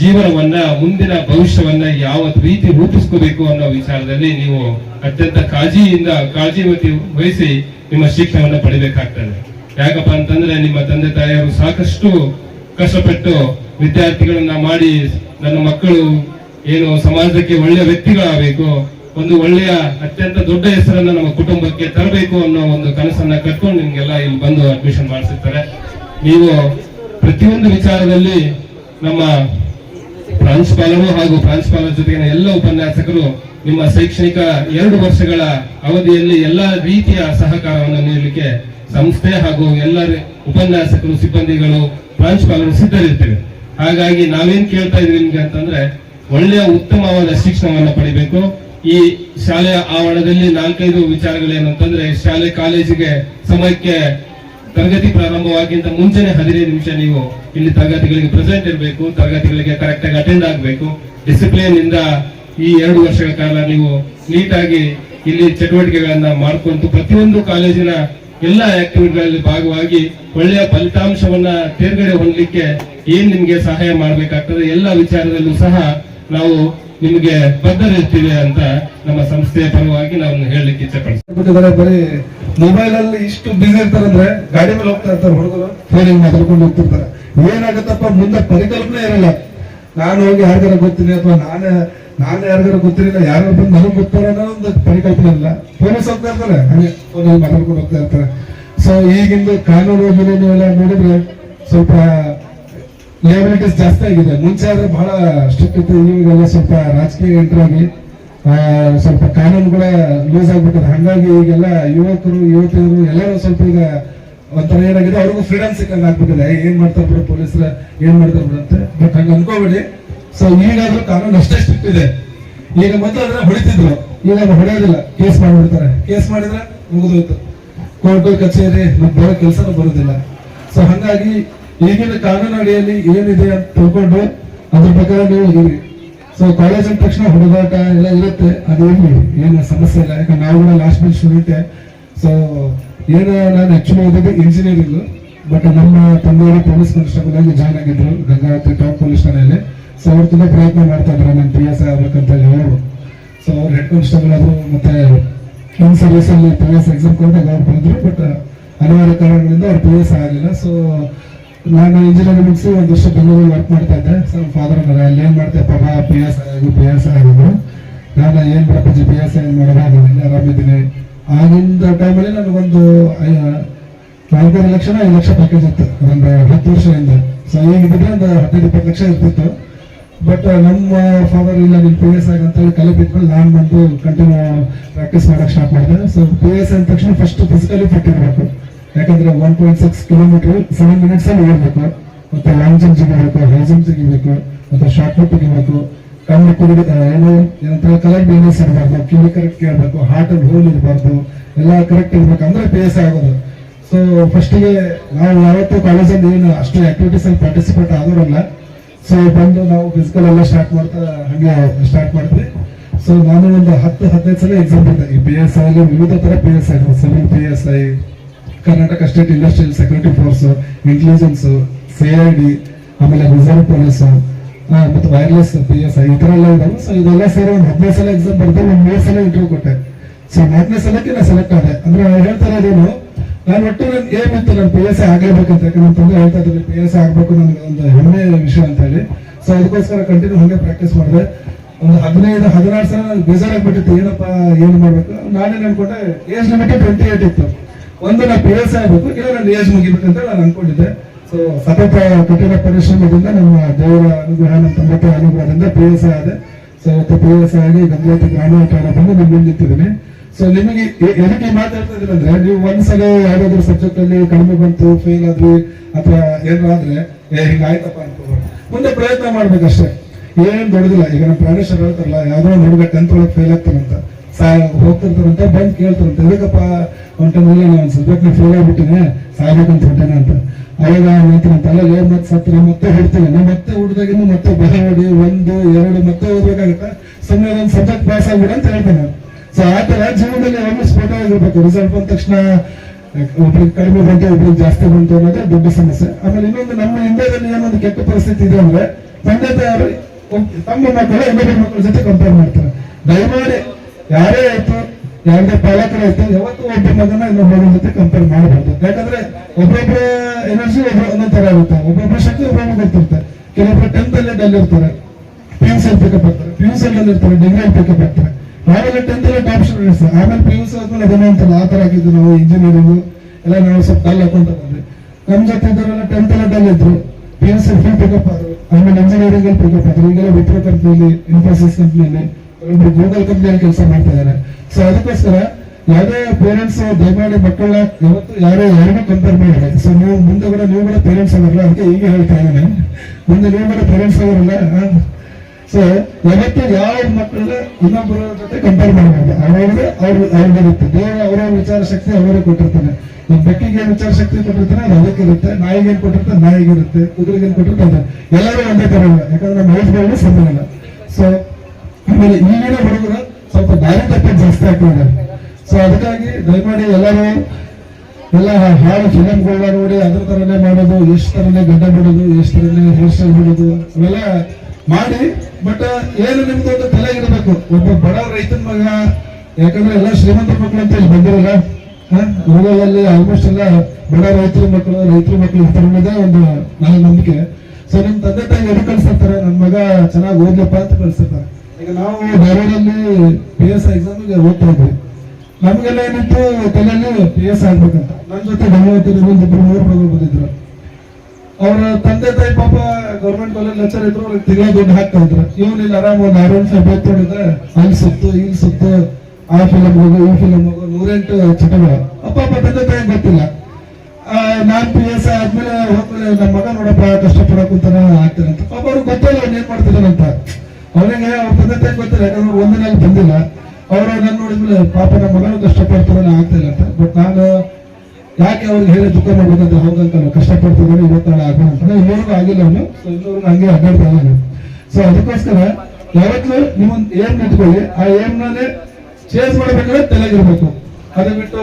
ಜೀವನವನ್ನ, ಮುಂದಿನ ಭವಿಷ್ಯವನ್ನ ಯಾವ ರೀತಿ ರೂಪಿಸ್ಕೋಬೇಕು ಅನ್ನೋ ವಿಚಾರದಲ್ಲಿ ನೀವು ಅತ್ಯಂತ ಕಾಳಜಿಯಿಂದ, ಕಾಳಜಿ ವಹಿಸಿ- ವಹಿಸಿ ನಿಮ್ಮ ಶಿಕ್ಷಣವನ್ನ ಪಡಿಬೇಕಾಗ್ತದೆ. ಯಾಕಪ್ಪ ಅಂತಂದ್ರೆ ನಿಮ್ಮ ತಂದೆ ತಾಯಿಯವರು ಸಾಕಷ್ಟು ಕಷ್ಟಪಟ್ಟು ವಿದ್ಯಾರ್ಥಿಗಳನ್ನ ಮಾಡಿ ನನ್ನ ಮಕ್ಕಳು ಏನು ಸಮಾಜಕ್ಕೆ ಒಳ್ಳೆಯ ವ್ಯಕ್ತಿಗಳಾಗಬೇಕು, ಒಂದು ಒಳ್ಳೆಯ, ಅತ್ಯಂತ ದೊಡ್ಡ ಹೆಸರನ್ನ ನಮ್ಮ ಕುಟುಂಬಕ್ಕೆ ತರಬೇಕು ಅನ್ನೋ ಒಂದು ಕನಸನ್ನ ಕಟ್ಕೊಂಡು ನಿಮ್ಗೆಲ್ಲ ಇಲ್ಲಿ ಬಂದು ಅಡ್ಮಿಷನ್ ಮಾಡಿಸಿರ್ತಾರೆ. ನೀವು ಪ್ರತಿಯೊಂದು ವಿಚಾರದಲ್ಲಿ ನಮ್ಮ ಪ್ರಾಂಶುಪಾಲರು ಹಾಗೂ ಪ್ರಾಂಶುಪಾಲರ ಜೊತೆಗಿನ ಎಲ್ಲ ಉಪನ್ಯಾಸಕರು ನಿಮ್ಮ ಶೈಕ್ಷಣಿಕ ಎರಡು ವರ್ಷಗಳ ಅವಧಿಯಲ್ಲಿ ಎಲ್ಲ ರೀತಿಯ ಸಹಕಾರವನ್ನು ನೀಡಲಿಕ್ಕೆ ಸಂಸ್ಥೆ ಹಾಗೂ ಎಲ್ಲ ಉಪನ್ಯಾಸಕರು, ಸಿಬ್ಬಂದಿಗಳು, ಪ್ರಾಂಶುಪಾಲರು ಸಿದ್ಧರಿರ್ತೇವೆ. ಹಾಗಾಗಿ ನಾವೇನ್ ಕೇಳ್ತಾ ಇದೀವಿ ನಿಮ್ಗೆ ಅಂತಂದ್ರೆ ಒಳ್ಳೆಯ ಉತ್ತಮವಾದ ಶಿಕ್ಷಣವನ್ನ ಪಡಿಬೇಕು. ಈ ಶಾಲೆಯ ಆವರಣದಲ್ಲಿ ನಾಲ್ಕೈದು ವಿಚಾರಗಳೇನಂತಂದ್ರೆ ಶಾಲೆ ಕಾಲೇಜಿಗೆ ಸಮಯಕ್ಕೆ ತರಗತಿ ಪ್ರಾರಂಭವಾಗಿಂತ ಮುಂಚೆನೆ ಹದಿನೈದು ನಿಮಿಷ ನೀವು ಇಲ್ಲಿ ತರಗತಿಗಳಿಗೆ ಪ್ರೆಸೆಂಟ್ ಇರಬೇಕು, ತರಗತಿಗಳಿಗೆ ಕರೆಕ್ಟ್ ಆಗಿ ಅಟೆಂಡ್ ಆಗಬೇಕು. ಡಿಸಿಪ್ಲಿನ್ ಇಂದ ಈ ಎರಡು ವರ್ಷಗಳ ಕಾಲ ನೀವು ನೀಟಾಗಿ ಇಲ್ಲಿ ಚಟುವಟಿಕೆಗಳನ್ನ ಮಾಡ್ಕೊಂತು ಪ್ರತಿಯೊಂದು ಕಾಲೇಜಿನ ಎಲ್ಲ ಆಕ್ಟಿವಿಟಿಗಳಲ್ಲಿ ಭಾಗವಾಗಿ ಒಳ್ಳೆಯ ಫಲಿತಾಂಶವನ್ನ ತೇರ್ಗಡೆ ಹೊಂದಲಿಕ್ಕೆ ಏನ್ ನಿಮ್ಗೆ ಸಹಾಯ ಮಾಡ್ಬೇಕಾಗ್ತದೆ ಎಲ್ಲ ವಿಚಾರದಲ್ಲೂ ಸಹ ನಾವು ನಿಮಗೆ ಬದ್ಧರಿರ್ತೀವಿ ಅಂತ ನಮ್ಮ ಸಂಸ್ಥೆಯ ಪರವಾಗಿ ನಾವು ಹೇಳಲಿಕ್ಕೆ ಇಚ್ಛೆ ಬರೀ ಮೊಬೈಲ್ ಅಲ್ಲಿ ಇಷ್ಟು ಬಿಸಿ ಇರ್ತಾರೆ ಅಂದ್ರೆ ಗಾಡಿ ಮೇಲೆ ಹೋಗ್ತಾ ಇರ್ತಾರೆ ಹುಡುಗರು ಫೋನಿಗೆ ಮಾತಾಡ್ಕೊಂಡು ಹೋಗ್ತಿರ್ತಾರೆ. ಏನಾಗುತ್ತಪ್ಪ? ಮುಂದೆ ಪರಿಕಲ್ಪನೆ ಇರಲ್ಲ. ನಾನು ಹೋಗಿ ಯಾರಿಗಾರ ಗೊತ್ತೀನಿ ಅಥವಾ ನಾನೇ ನಾನೇ ಯಾರಿಗಾರು ಗೊತ್ತಿರಲಿಲ್ಲ, ಯಾರು ಬಂದು ನನಗೆ ಗೊತ್ತಾರ ಒಂದು ಪರಿಕಲ್ಪನೆ ಇಲ್ಲ. ಪೊಲೀಸ್ ಹೋಗ್ತಾ ಇರ್ತಾರೆ ಹಾಗೆ ಫೋನಲ್ಲಿ ಮಾತಾಡ್ಕೊಂಡು ಹೋಗ್ತಾ ಇರ್ತಾರೆ. ಸೊ ಈಗಿಂದ ಕಾನೂನು ನೀವೆಲ್ಲ ನೋಡಿದ್ರೆ ಸ್ವಲ್ಪ ಲೇಬಿಲಿಟೀಸ್ ಜಾಸ್ತಿ ಆಗಿದೆ. ಮುಂಚೆ ಆದ್ರೆ ಬಹಳ ಸ್ಟ್ರಿಕ್ಟ್ ಇತ್ತು. ಈಗೆಲ್ಲ ಸ್ವಲ್ಪ ರಾಜಕೀಯ ಎಂಟ್ರ್ ಆಗಿ ಸ್ವಲ್ಪ ಸ್ವಲ್ಪ ಕಾನೂನುಗಳ ಲೂಸ್ ಆಗ್ಬಿಟ್ಟಿದೆ. ಹಂಗಾಗಿ ಈಗೆಲ್ಲ ಯುವಕರು, ಯುವತಿಯರು ಎಲ್ಲರೂ ಸ್ವಲ್ಪ ಈಗ ಒಂಥರ ಏನಾಗಿದೆ, ಅವ್ರಿಗೂ ಫ್ರೀಡಮ್ ಸಿಕ್ಕಂಗೆ ಆಗ್ಬಿಟ್ಟಿದೆ. ಏನು ಮಾಡ್ತಾರೆ ಬಿಡು ಪೊಲೀಸರ, ಏನ್ ಮಾಡ್ತಾರೆ ಬಿಡಂತೆ ಬಟ್ ಹಂಗೆ ಅನ್ಕೋಬೇಡಿ. ಸೊ ಈಗಾದ್ರೂ ಕಾನೂನು ಅಷ್ಟೇ ಸ್ಟ್ರಿಕ್ಟ್ ಇದೆ ಈಗ ಮೊದಲು ಅದನ್ನ ಹೊಡಿತಿದ್ರು. ಈಗ ಹೊಡೆಯೋದಿಲ್ಲ. ಕೇಸ್ ಮಾಡಿಬಿಡ್ತಾರೆ. ಕೇಸ್ ಮಾಡಿದ್ರೆ ಮುಗಿದೋಯ್ತು ಕೋರ್ಟ್ ಕಚೇರಿ ನಮ್ಗೆ ಬೇರೆ ಕೆಲಸನೂ ಬರೋದಿಲ್ಲ. ಸೊ ಹಂಗಾಗಿ ಈಗಿನ ಕಾನೂನು ಅಡಿಯಲ್ಲಿ ಏನಿದೆ ಅಂತ ತಿಳ್ಕೊಂಡು ಅದ್ರ ಪ್ರಕಾರ ನೀವು ಇರಿ. ಸೊ ಕಾಲೇಜ್ ಅಂದ ತಕ್ಷಣ ಹುಡುಗಾಟ ಎಲ್ಲ ಇರುತ್ತೆ. ಅದು ಇರ್ಲಿ ಏನು ಸಮಸ್ಯೆ ಇಲ್ಲ. ಯಾಕಂದ್ರೆ ನಾವು ಕೂಡ ಲಾಸ್ಟ್ ಬೆಂಚ್ ಸ್ಟೂಡೆಂಟೆ ಸೊ ಏನು ನಾನು ಆ್ಯಕ್ಚುಲಿ ಓದಿದ್ದು ಇಂಜಿನಿಯರಿಂಗ್ ಬಟ್ ನಮ್ಮ ತಂದೆಯವರು ಪೊಲೀಸ್ ಕಾನ್ಸ್ಟೇಬಲ್ ಜಾಯ್ನ್ ಆಗಿದ್ರು. ಗಂಗಾವತಿ ಟಾಪ್ ಪೊಲೀಸ್ ಠಾಣೆಯಲ್ಲಿ. ಸೊ ಅವ್ರು ತುಂಬಾ ಪ್ರಯತ್ನ ಮಾಡ್ತಾ ಇದ್ದಾರೆ ನಾನು ಪ್ರಿಯ ಸರ್ ಆಗ್ಬೇಕಂತ ಹೇಳಿ ಸೊ ಅವ್ರು ಹೆಡ್ ಕಾನ್ಸ್ಟೇಬಲ್ ಮತ್ತೆ ಇನ್ ಸರ್ವಿಸ್ ಅಲ್ಲಿ ಪಿ ಎಸ್ ಎಕ್ಸಾಮ್ ಕೊಟ್ಟಾಗ ಅವ್ರು ಬಂದ್ರು ಬಟ್ ಅನಿವಾರ್ಯ ಕಾರಣಗಳಿಂದ ಅವ್ರು ಪಿ ಎಸ್ ಆಗಲಿಲ್ಲ. ಸೊ ನಾನು ಇಂಜಿನಿಯರಿಂಗ್ ಮುಗಿಸಿ ಒಂದು ವರ್ಷ ಬೆಂಗಳೂರು ವರ್ಕ್ ಮಾಡ್ತಾ ಇದ್ದೆ. ಸೊ ಫಾದರ್ ಅಲ್ಲಿ ಏನು ಮಾಡ್ತೆ ಪಾಪ ಪಿ ಎಸ್ ಆಗಿ ಪಿ ಎಸ್ ಆಗಿದ್ರು. ನಾನು ಏನು ಬಿಡಪ್ಪ ಜಿ ಪಿ ಎಸ್ ಏನು ಇಲ್ಲೇ ಆರಾಮಿದ್ದೀನಿ. ಆಗಿಂದ ಟೈಮಲ್ಲಿ ನನಗೊಂದು ನಾಲ್ಕೈದು ಲಕ್ಷ ಐದು ಲಕ್ಷ ಪ್ಯಾಕೇಜ್ ಇತ್ತು. ಒಂದು ಹತ್ತು ವರ್ಷದಿಂದ. ಸೊ ಈಗ ಒಂದು ಹದಿನೈದು ಇಪ್ಪತ್ತು ಲಕ್ಷ ಇರ್ತಿತ್ತು. ಬಟ್ ನಮ್ಮ ಫಾದರ್ ಇಲ್ಲ ನಿಮ್ಮ ಪಿ ಎಸ್ ಆಗಿ ಅಂತೇಳಿ ಕಲೆ ಬಿದ್ಮೇಲೆ ನಾನು ಬಂದು ಕಂಟಿನ್ಯೂ ಪ್ರಾಕ್ಟೀಸ್ ಮಾಡಕ್ ಸ್ಟಾರ್ಟ್ ಮಾಡಿದೆ. ಸೊ ಪಿ ಎಸ್ ಅಂದ ತಕ್ಷಣ ಫಸ್ಟ್ ಫಿಸಿಕಲಿ ಫಿಟ್ ಇರಬೇಕು. ಯಾಕಂದ್ರೆ one point six kilometre seven minutes ಅಲ್ಲಿ ಓಡಬೇಕು ಮತ್ತೆ ಲಾಂಗ್ ಜಂಪ್ ಜಿಗಿಬೇಕು ಹೈ ಜಂಪ್ ಜಿಗಿಬೇಕು ಮತ್ತೆ ಶಾರ್ಟ್ ಪುಟ್ ತೆಗಿಬೇಕು ಕಣ್ಣು ಕುಡಿ ಏನು, ಏನಂತ ಕಲರ್ ಬೇನೆಸ್ ಇರಬಾರ್ದು. ಕಿವಿ ಕರೆಕ್ಟ್ ಕೇಳಬೇಕು ಹಾರ್ಟ್ ಅಲ್ಲಿ ಹೋಲ್ ಇರಬಾರ್ದು. ಎಲ್ಲ ಕರೆಕ್ಟ್ ಇರ್ಬೇಕು ಅಂದ್ರೆ ಪಿ ಎಸ್ ಆಗೋದು. ಸೊ ಫಸ್ಟಿಗೆ ನಾವು ಯಾವತ್ತೂ ಕಾಲೇಜಲ್ಲಿ ಏನು ಅಷ್ಟು ಆಕ್ಟಿವಿಟೀಸ್ ಅಲ್ಲಿ ಪಾರ್ಟಿಸಿಪೇಟ್ ಆದವರಲ್ಲ ಸೊ ಬಂದು ನಾವು ಫಿಸಿಕಲ್ ಎಲ್ಲ ಸ್ಟಾರ್ಟ್ ಮಾಡ್ತಾ ಹಂಗೆ ಸ್ಟಾರ್ಟ್ ಮಾಡಿದ್ವಿ. ಸೊ ನಾನು ಒಂದು ಹತ್ತು, ಹದಿನೈದು ಸಲ ಎಕ್ಸಾಮ್ ಈ ಪಿ ಎಸ್ ಐ ವಿವಿಧ ಥರ P S I civil P S I Karnataka state industrial security force intelligence C I D ಆಮೇಲೆ ರಿಸರ್ವ್ ಪೊಲೀಸ್ ಮತ್ತು ವೈರ್ಲೆಸ್ ಪಿ ಎಸ್ ಐ ಈ ಥರ ಎಲ್ಲ ಇದ್ದಾವೆ. ಸೊ ಇದೆಲ್ಲ ಸೇರಿ ಒಂದು ಹದಿನೈದು ಸಲ ಎಕ್ಸಾಮ್ ಬರ್ತಾರೆ ಒಂದು ಮೂರು ಸಲ ಇಂಟರ್ವ್ಯೂ ಕೊಟ್ಟೆ. ಸೊ ನಾಲ್ಕನೇ ಸಲಕ್ಕೆ ನಾನು ಸೆಲೆಕ್ಟ್ ಆದೆ. ಅಂದರೆ ಹೇಳ್ತಾ ಇರೋದೇನು ನಾನು ಒಟ್ಟಿನಲ್ಲಿ ಏನು ನಾನು ಪಿ ಎಸ್ ಐ ಆಗಲೇಬೇಕಂತ ಯಾಕಂದ್ರೆ ಹೇಳ್ತಾ ಇದ್ದೀನಿ ಪಿ ಎಸ್ ಐ ಆಗ್ಬೇಕು ನನಗೆ ಒಂದು ಹೆಮ್ಮೆ ವಿಷಯ ಅಂತ ಹೇಳಿ. ಸೊ ಅದಕ್ಕೋಸ್ಕರ ಕಂಟಿನ್ಯೂ ಹಂಗೆ ಪ್ರಾಕ್ಟೀಸ್ ಮಾಡಿದೆ. ಒಂದು ಹದಿನೈದು, ಹದಿನಾರು ಸಲ ನನಗೆ ಬೇಜಾರಾಗ್ಬಿಟ್ಟಿತ್ತು ಏನಪ್ಪ, ಏನು ಮಾಡಬೇಕು? ನಾನೇ ಅನ್ಕೊಂಡೆ ಏಜ್ ಲಿಮಿಟ್ ಟ್ವೆಂಟಿ ಏಟ್ ಇತ್ತು. ಒಂದು ನಾನು ಪಿ ಎಸ್ ಆಗಬೇಕು, ಇಲ್ಲ ನನ್ನ ಏಜ್ ಮುಗಿಬೇಕಂತ ನಾನು ಅನ್ಕೊಂಡಿದ್ದೆ. ಸೊ ಸತತ ಕಠಿಣ ಪರಿಶ್ರಮದಿಂದ ನಮ್ಮ ದೇವರ ಅನುಗ್ರಹ, ನಮ್ಮ ತಂದೆ ಅನುಗ್ರಹದಿಂದ ಪಿ ಎಸ್ ಆದೆ. ಸೊ ಇವತ್ತು ಪಿ ಎಸ್ ಆಗಿ ಗಂಗಾತಿ ಗ್ರಾಮೀಣ ಕಾರ್ಯಕ್ರಮ ನಿಮ್ಮ ನಿಂತಿದ್ದೀನಿ. ಸೊ ನಿಮಗೆ ಎದಕ್ಕೆ ಮಾತಾಡ್ತಾ ಇದ್ರೆ ಅಂದ್ರೆ ನೀವು ಒಂದ್ಸಲ ಯಾವ್ದಾದ್ರು ಸಬ್ಜೆಕ್ಟ್ ಅಲ್ಲಿ ಕಡಿಮೆ ಬಂತು ಫೇಲ್ ಆದ್ರಿ ಅಥವಾ ಏನಾದ್ರು ಹಿಂಗಾಯ್ತಪ್ಪ ಅನ್ಕೋಬಾರ್ದು ಮುಂದೆ ಪ್ರಯತ್ನ ಮಾಡ್ಬೇಕಷ್ಟೇ. ಏನ್ ದೊಡ್ಡದಿಲ್ಲ, ಈಗ ನಮ್ಮ ಪ್ರಾಣೇಶ್ವರ ಹೇಳ್ತಾರಲ್ಲ, ಯಾವ್ದೋ ಒಂದು ಹುಡುಗ ಟೆಂತ್ ಒಳಗೆ ಫೇಲ್ ಆಗ್ತಾನಂತ. ಸಾಯ, ಹೋಗ್ತಿರ್ತಾರಂತ, ಬಂದ್ ಕೇಳ್ತಾರಂತ. ಎದಕ್ಕಪ್ಪ ಒಂದ್ ಟೈಮಲ್ಲಿ ನಾನು ಸಬ್ಜೆಕ್ಟ್ ಫೇಲ್ ಆಗ್ಬಿಟ್ಟಿನಿ, ಸಾಯ್ಬೇಕಂತ ಹೊಟ್ಟೆನ ಅಂತ. ಅವಾಗ ಹೇಳ್ತಾರಂತ ಅಲ್ಲ ಏನ್ ಮತ್ತೆ ಸತ್ರ, ಮತ್ತೆ ಹೇಳ್ತೀನಿ. ನಾ ಮತ್ತೆ ಹುಡ್ದಾಗಿನೂ ಮತ್ತೆ ಬಹಳ ಒಂದು, ಎರಡು, ಮತ್ತೆ ಓದ್ಬೇಕಾಗತ್ತ? ಸುಮ್ಮನೆ ಒಂದು ಸಬ್ಜೆಕ್ಟ್ ಪಾಸ್ ಆಗ್ಬಿಡ ಅಂತ ಹೇಳ್ತಾನೆ. ಸೊ ಆ ತರ ಜೀವನದಲ್ಲಿ ಯಾವಾಗಲೂ ಸ್ಫೋಟವಾಗಿರ್ಬೇಕು ರಿಸಲ್ಟ್ ಬಂದ ತಕ್ಷಣ, ಒಬ್ರಿಗೆ ಕಡಿಮೆ ಬಂತು ಒಬ್ರಿಗೆ ಜಾಸ್ತಿ ಬಂತು ಅನ್ನೋದೇ ದೊಡ್ಡ ಸಮಸ್ಯೆ. ಆಮೇಲೆ ಇನ್ನೊಂದು ನಮ್ಮ ಇಂಡಿಯಾದಲ್ಲಿ ಏನೊಂದು ಕೆಟ್ಟ ಪರಿಸ್ಥಿತಿ ಇದೆ ಅಂದ್ರೆ, ತಂದೆ ಒಬ್- ತಮ್ಮ ಮಕ್ಕಳು ಇನ್ನೊಬ್ಬರ ಮಕ್ಕಳ ಜೊತೆ ಕಂಪೇರ್ ಮಾಡ್ತಾರೆ. ದಯಮಾಡಿ ಯಾರೇ ಆಯ್ತು, ಯಾರದೇ ಪಾಲಕರಾಯ್ತು ಯಾವತ್ತೂ ಒಬ್ಬ ಮಗನ ಇನ್ನೊಬ್ಬರ ಜೊತೆ ಕಂಪೇರ್ ಮಾಡಬಾರ್ದು. ಯಾಕಂದ್ರೆ ಒಬ್ಬೊಬ್ಬರ ಎನರ್ಜಿ ಒಬ್ಬರು ಒಂದೊಂದ್ ತರ ಇರುತ್ತೆ. ಒಬ್ಬೊಬ್ಬರ ಶಕ್ತಿ ಒಬ್ಬೊಬ್ಬರು ಇರ್ತಿರ್ತಾರೆ ಕೆಲವೊಬ್ಬರು ಟೆಂತ್ ಅಲ್ಲಿ ಡಲ್ ಇರ್ತಾರೆ. ಪಿ ಯು ಸಿ ಪಿಕಪ್ ಆಗ್ತಾರೆ. ಪಿ ಯು ಸಿ ಅಲ್ಲಿ ಇರ್ತಾರೆ. ಡಿಗ್ರಿ ಪಿಕಪ್ ಆಗ್ತಾರೆ. ನಾವೆಲ್ಲ ಟೆಂತ್ ಎಲ್ಲ ಟಾಪ್ ಸ್ಟೂಡೆಂಟ್ಸ್ ಆಮೇಲೆ ಪಿ ಯು ಸಿ ಆದ್ಮೇಲೆ ಅದೇನೋ ಅಂತಲ್ಲ ಆ ಥರ ಆಗಿದ್ದು ನಾವು ಇಂಜಿನಿಯರಿಂಗ್ ಎಲ್ಲ ನಾವು ಸ್ವಲ್ಪ ಡಲ್ ಹಾಕೊಂತ ಬಂದ್ವಿ ನಮ್ಮ ಜೊತೆ ಇದ್ದವರೆಲ್ಲ ಟೆಂತ್ ಅಲ್ಲಿ ಡಲ್ ಇದ್ರು. P U C full pickup ಆದ್ರು. ಆಮೇಲೆ ಇಂಜಿನಿಯರಿಂಗ್ ಅಲ್ಲಿ ಪಿಕಪ್ ಆದ್ರು. ಈಗೆಲ್ಲ ವಿಪ್ರೋ ಕಂಪ್ನಿಯಲ್ಲಿ ಇನ್ಫೋಸಿಸ್ ಒಬ್ಬರು ಗೂಗಲ್ ಕಂಪ್ನಿಯಲ್ಲಿ ಕೆಲಸ ಮಾಡ್ತಾ ಇದ್ದಾರೆ. ಸೊ ಅದಕ್ಕೋಸ್ಕರ ಯಾವುದೇ ಪೇರೆಂಟ್ಸ್ ದಯಮಾಡಿ ಮಕ್ಕಳನ್ನ ಯಾವತ್ತು ಯಾರೇ ಯಾರನ್ನೂ ಕಂಪೇರ್ ಮಾಡಿ ಸೊ ನೀವು ಮುಂದೆ ಕೂಡ, ನೀವು ಕೂಡ ಪೇರೆಂಟ್ಸ್ ಆಗಿರಲ್ಲ ಅದಕ್ಕೆ ಈಗ ಹೇಳ್ತಾ ಇದ್ದಾನೆ. ಮುಂದೆ ನೀವು ಕೂಡ ಪೇರೆಂಟ್ಸ್ ಆಗಿರಲ್ಲ ಸೊ ಯಾವತ್ತು ಯಾವ ಮಕ್ಕಳನ್ನ ಇನ್ನೊಬ್ಬರ ಜೊತೆ ಕಂಪೇರ್ ಮಾಡಬಾರ್ದು ಅವ್ರವ್ರಿಗೆ ಅವ್ರು ಅವ್ರಿಗಿರುತ್ತೆ ದೇವರು ಅವರವ್ರ ವಿಚಾರ ಶಕ್ತಿ ಅವರೇ ಕೊಟ್ಟಿರ್ತಾನೆ ಈ ಬೆಕ್ಕಿಗೆ ಏನು ವಿಚಾರ ಶಕ್ತಿ ಕೊಟ್ಟಿರ್ತಾನೆ ಅದು ಅದಕ್ಕೆ ಇರುತ್ತೆ. ನಾಯಿಗೆ ಏನು ಕೊಟ್ಟಿರ್ತಾನೆ ನಾಯಿಗೆ ಇರುತ್ತೆ. ಕುದುರೆಗೆ ಏನು ಕೊಟ್ಟಿರ್ತಾನೆ. ಎಲ್ಲರೂ ಒಂದೇ ತರ ಇಲ್ಲ ಯಾಕಂದ್ರೆ ನಮ್ಮ ವಯಸ್ಸುಗಳು ಸಮ ಇಲ್ಲ ಸೊ ಆಮೇಲೆ ಈಗಿನ ಹುಡುಗರು ಸ್ವಲ್ಪ ದಾರಿ ತಪ್ಪಿ ಜಾಸ್ತಿ ಆಗ್ತಿದ್ದಾರೆ. ಸೊ ಅದಕ್ಕಾಗಿ ದಯಮಾಡಿ ಎಲ್ಲರೂ ಎಲ್ಲ ಹಾಡು ಫಿಲಮ್ಗಳನ್ನ ನೋಡಿ, ಅದ್ರ ತರನೇ ಮಾಡೋದು, ಎಷ್ಟು ತರನೇ ಗಡ್ಡ ಬಿಡೋದು, ಎಷ್ಟು ತರನೇ ಹೇರ್ ಸ್ಟೈಲ್ ಬಿಡೋದು ಇವೆಲ್ಲ ಮಾಡಿ ಬಟ್ ಏನು ನಿಮ್ದು ಒಂದು ತಲೆಗಿಡಬೇಕು ಒಬ್ಬ ಬಡ ರೈತನ ಮಗ, ಯಾಕಂದ್ರೆ ಎಲ್ಲ ಶ್ರೀಮಂತ ಮಕ್ಕಳು ಅಂತ ಇಲ್ಲಿ ಬಂದಿರಲ್ಲ ಊರಲ್ಲಿ ಆಲ್ಮೋಸ್ಟ್ ಎಲ್ಲ ಬಡ ರೈತರ ಮಕ್ಕಳು ರೈತರ ಮಕ್ಕಳು ಇರ್ತಾರೆ ಅನ್ನೋದೇ ಒಂದು ನನ್ನ ನಂಬಿಕೆ. ಸೊ ನಿಮ್ ತಂದೆ ತಾಯಿ ಎಲ್ಲಿ ಕಳ್ಸಿರ್ತಾರೆ? ನನ್ನ ಮಗ ಚೆನ್ನಾಗಿ ಓದ್ಲಪ್ಪ ಅಂತ ಕಳ್ಸಿರ್ತಾರೆ. ಈಗ ನಾವು ಧಾರವಾಡಲ್ಲಿ ಪಿ ಎಸ್ ಎಕ್ಸಾಮ್ಗೆ ಓದ್ತಾ ಇದ್ವಿ. ನಮ್ಗೆಲ್ಲ ಏನಿತ್ತು, ತಲೆಯಲ್ಲಿ ಪಿ ಎಸ್ ಆಗ್ಬೇಕಂತ. ನನ್ನ ಜೊತೆ ಇನ್ನೊಂದಿಬ್ರು ಮೂರು ಮಗಳು ಬಂದಿದ್ರು. ಅವ್ರ ತಂದೆ ತಾಯಿ ಪಾಪ ಗೌರ್ಮೆಂಟ್ ಕಾಲೇಜ್ ಲೆಕ್ಚರ್ ಇದ್ರು, ಅವ್ರಿಗೆ ತಿಂಗಳ ದುಡ್ಡು ಹಾಕ್ತಾ ಇದ್ರು. ಇವ್ನು ಇಲ್ಲಿ ಆರಾಮ್ ಒಂದು ಆರು ಫೈವ್ ಬೇತ್ಕೊಂಡಿದ್ರೆ ಅಲ್ಲಿ ಸುತ್ತು, ಇಲ್ಲಿ ಸುತ್ತು, ಆ ಫಿಲಮ್ ಹೋಗು, ಈ ಫಿಲಮ್ ಹೋಗು, ನೂರೆಂಟು ಚಟಗಳು ಅಪ್ಪ ಅಪ್ಪ ತಂದೆ ತಾಯಿ ಗೊತ್ತಿಲ್ಲ. ನಾನ್ ಪಿ ಎಸ್ ಆದ್ಮೇಲೆ ಹೋದ್ಮೇಲೆ ನಮ್ಮ ಮಗ ನೋಡಪ್ಪ, ಕಷ್ಟಪಡಕ್ ಕುಂತಾನ ಆಗ್ತಾನೆ ಅಂತ. ಪಾಪ ಅವ್ರಿಗೆ ಗೊತ್ತಿಲ್ಲ ಅವ್ನು ಏನ್ ಮಾಡ್ತಿದ್ದಾನಂತ ಅವನಿಗೆ ಅವ್ರ ತಂದೆ ತಾಯಿ ಗೊತ್ತಿಲ್ಲ, ಯಾಕಂದ್ರೆ ಒಂದಿನ ಬಂದಿಲ್ಲ. ಅವರು ನನ್ನ ನೋಡಿದ್ಮೇಲೆ ಪಾಪ ನಮ್ಮ ಮಗನು ಆಗ್ತಾ ಇಲ್ಲ ಅಂತ. ಬಟ್ ನಾನು ಯಾಕೆ ಅವ್ರಿಗೆ ಹೇಳಿ ದುಃಖ ಮಾಡ್ಬೇಕಂತ ಹೌದಂತ ಕಷ್ಟಪಡ್ತಿದ್ದಾನೆ ಇವತ್ತಾಳೆ ಆಗೋಣ ಅಂತ. ಇನ್ನೂರ್ಗೂ ಆಗಿಲ್ಲ ಅವನು. ಸೊ ಹಂಗೆ ಅಡ್ಡಾಡ್ತಾ ಇದ್ದಾನೆ ಸೊ ಅದಕ್ಕೋಸ್ಕರ ಯಾವತ್ತೂ ನೀವೊಂದು ಏಮ್ ಇಟ್ಕೊಳ್ಳಿ. ಆ ಏಮ್ ಚೇಸ್ ಮಾಡ್ಬೇಕಾದ್ರೆ ತಲೆಗಿರ್ಬೇಕು. ಇರಬೇಕು ಬಿಟ್ಟು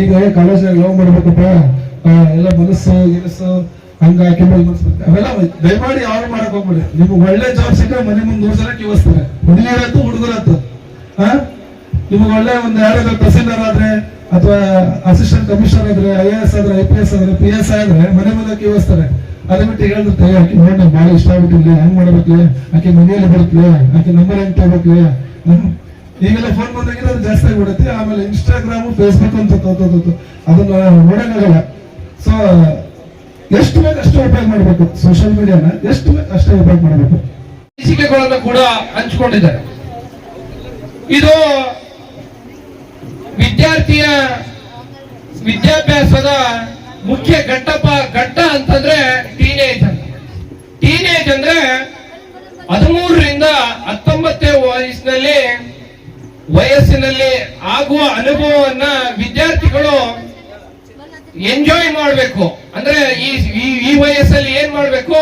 ಈಗ ಕಾಲೇಜ್ ಲವ್ ಮಾಡ್ಬೇಕಪ್ಪ ಎಲ್ಲ ಮನಸ್ಸು, ಗಿನಸ್ಸು, ಹಂಗ ಮನಸ್ಸು. ಅವೆಲ್ಲ ದಯಮಾಡಿ ಯಾರು ಮಾಡಕ್ ಹೋಗ್ಬೇಡಿ. ನಿಮ್ಗೆ ಒಳ್ಳೆ ಜಾಬ್ ಸಿಕ್ಕ ಮನೆ ಮುಂದೆ ನೂರು ಜನ ಕಿವಿಸ್ತಾರೆ ಹುಡುಗಿರತ್ತು ಹುಡುಗರತ್ತು ಹಾ ನಿಮ್ಗೆ ಒಳ್ಳೆ ಒಂದು ಯಾರಾದ್ರೂ ತಹಸೀಲ್ದಾರ್ ಆದ್ರೆ ಅಥವಾ ಅಸಿಸ್ಟೆಂಟ್ ಕಮಿಷನರ್ ಆದ್ರೆ ಐ ಎ ಎಸ್ ಆದ್ರೆ ಐ ಪಿ ಎಸ್ ಆದ್ರೆ ಪಿ ಎಸ್ ಆದ್ರೆ ಮನೆ ಮುಂದೆ ಕೇಳಿಸ್ತಾರೆ ಅದೇ ಬಿಟ್ಟು ಹೇಳಿದ್ರೆ ಆಕೆ ನೋಡಿ ಭಾಳ ಇಷ್ಟ ಆಗ್ಬಿಟ್ಟಿಲ್ಲ ಹೆಂಗ್ ಮಾಡ್ಬೇಕು ಆಕೆ ಮನೆಯಲ್ಲಿ ಬರುತ್ತಲೆ ಆಕೆ ನಂಬರ್ ಹೆಂಗ್ ತಗೋಬೇಕು. ಈಗೆಲ್ಲ ಫೋನ್ ಬಂದಾಗಿಲ್ಲ ಅದು ಜಾಸ್ತಿ ಆಗ್ಬಿಡುತ್ತೆ. ಆಮೇಲೆ ಇನ್ಸ್ಟಾಗ್ರಾಮು ಫೇಸ್ಬುಕ್ ಅಂತ ತೋತೋದು ಅದನ್ನ ನೋಡೋಕ್ಕಾಗಲ್ಲ. ಸೊ ಎಷ್ಟು ಬೇಕು ಅಷ್ಟು ಉಪಯೋಗ ಮಾಡಬೇಕು? ಸೋಷಿಯಲ್ ಮೀಡಿಯಾನ ಎಷ್ಟು ಬೇಕು ಅಷ್ಟೇ ಉಪಯೋಗ ಮಾಡಬೇಕು? ಕೂಡ ಹಂಚ್ಕೊಂಡಿದ್ದಾರೆ. ಇದು ವಿದ್ಯಾರ್ಥಿಯ ವಿದ್ಯಾಭ್ಯಾಸದ ಮುಖ್ಯ ಘಟ್ಟಪ ಘಟ್ಟ ಅಂತಂದ್ರೆ ಟೀನೇಜ್ ಅಂತ. ಟೀನೇಜ್ ಅಂದ್ರೆ ಹದಿಮೂರರಿಂದ ಹತ್ತೊಂಬತ್ತೇ ವಯಸ್ಸಿನಲ್ಲಿ ವಯಸ್ಸಿನಲ್ಲಿ ಆಗುವ ಅನುಭವವನ್ನ ವಿದ್ಯಾರ್ಥಿಗಳು ಎಂಜಾಯ್ ಮಾಡಬೇಕು. ಅಂದ್ರೆ ಈ, ಈ- ಈ ವಯಸ್ಸಲ್ಲಿ ಏನ್ ಮಾಡಬೇಕು?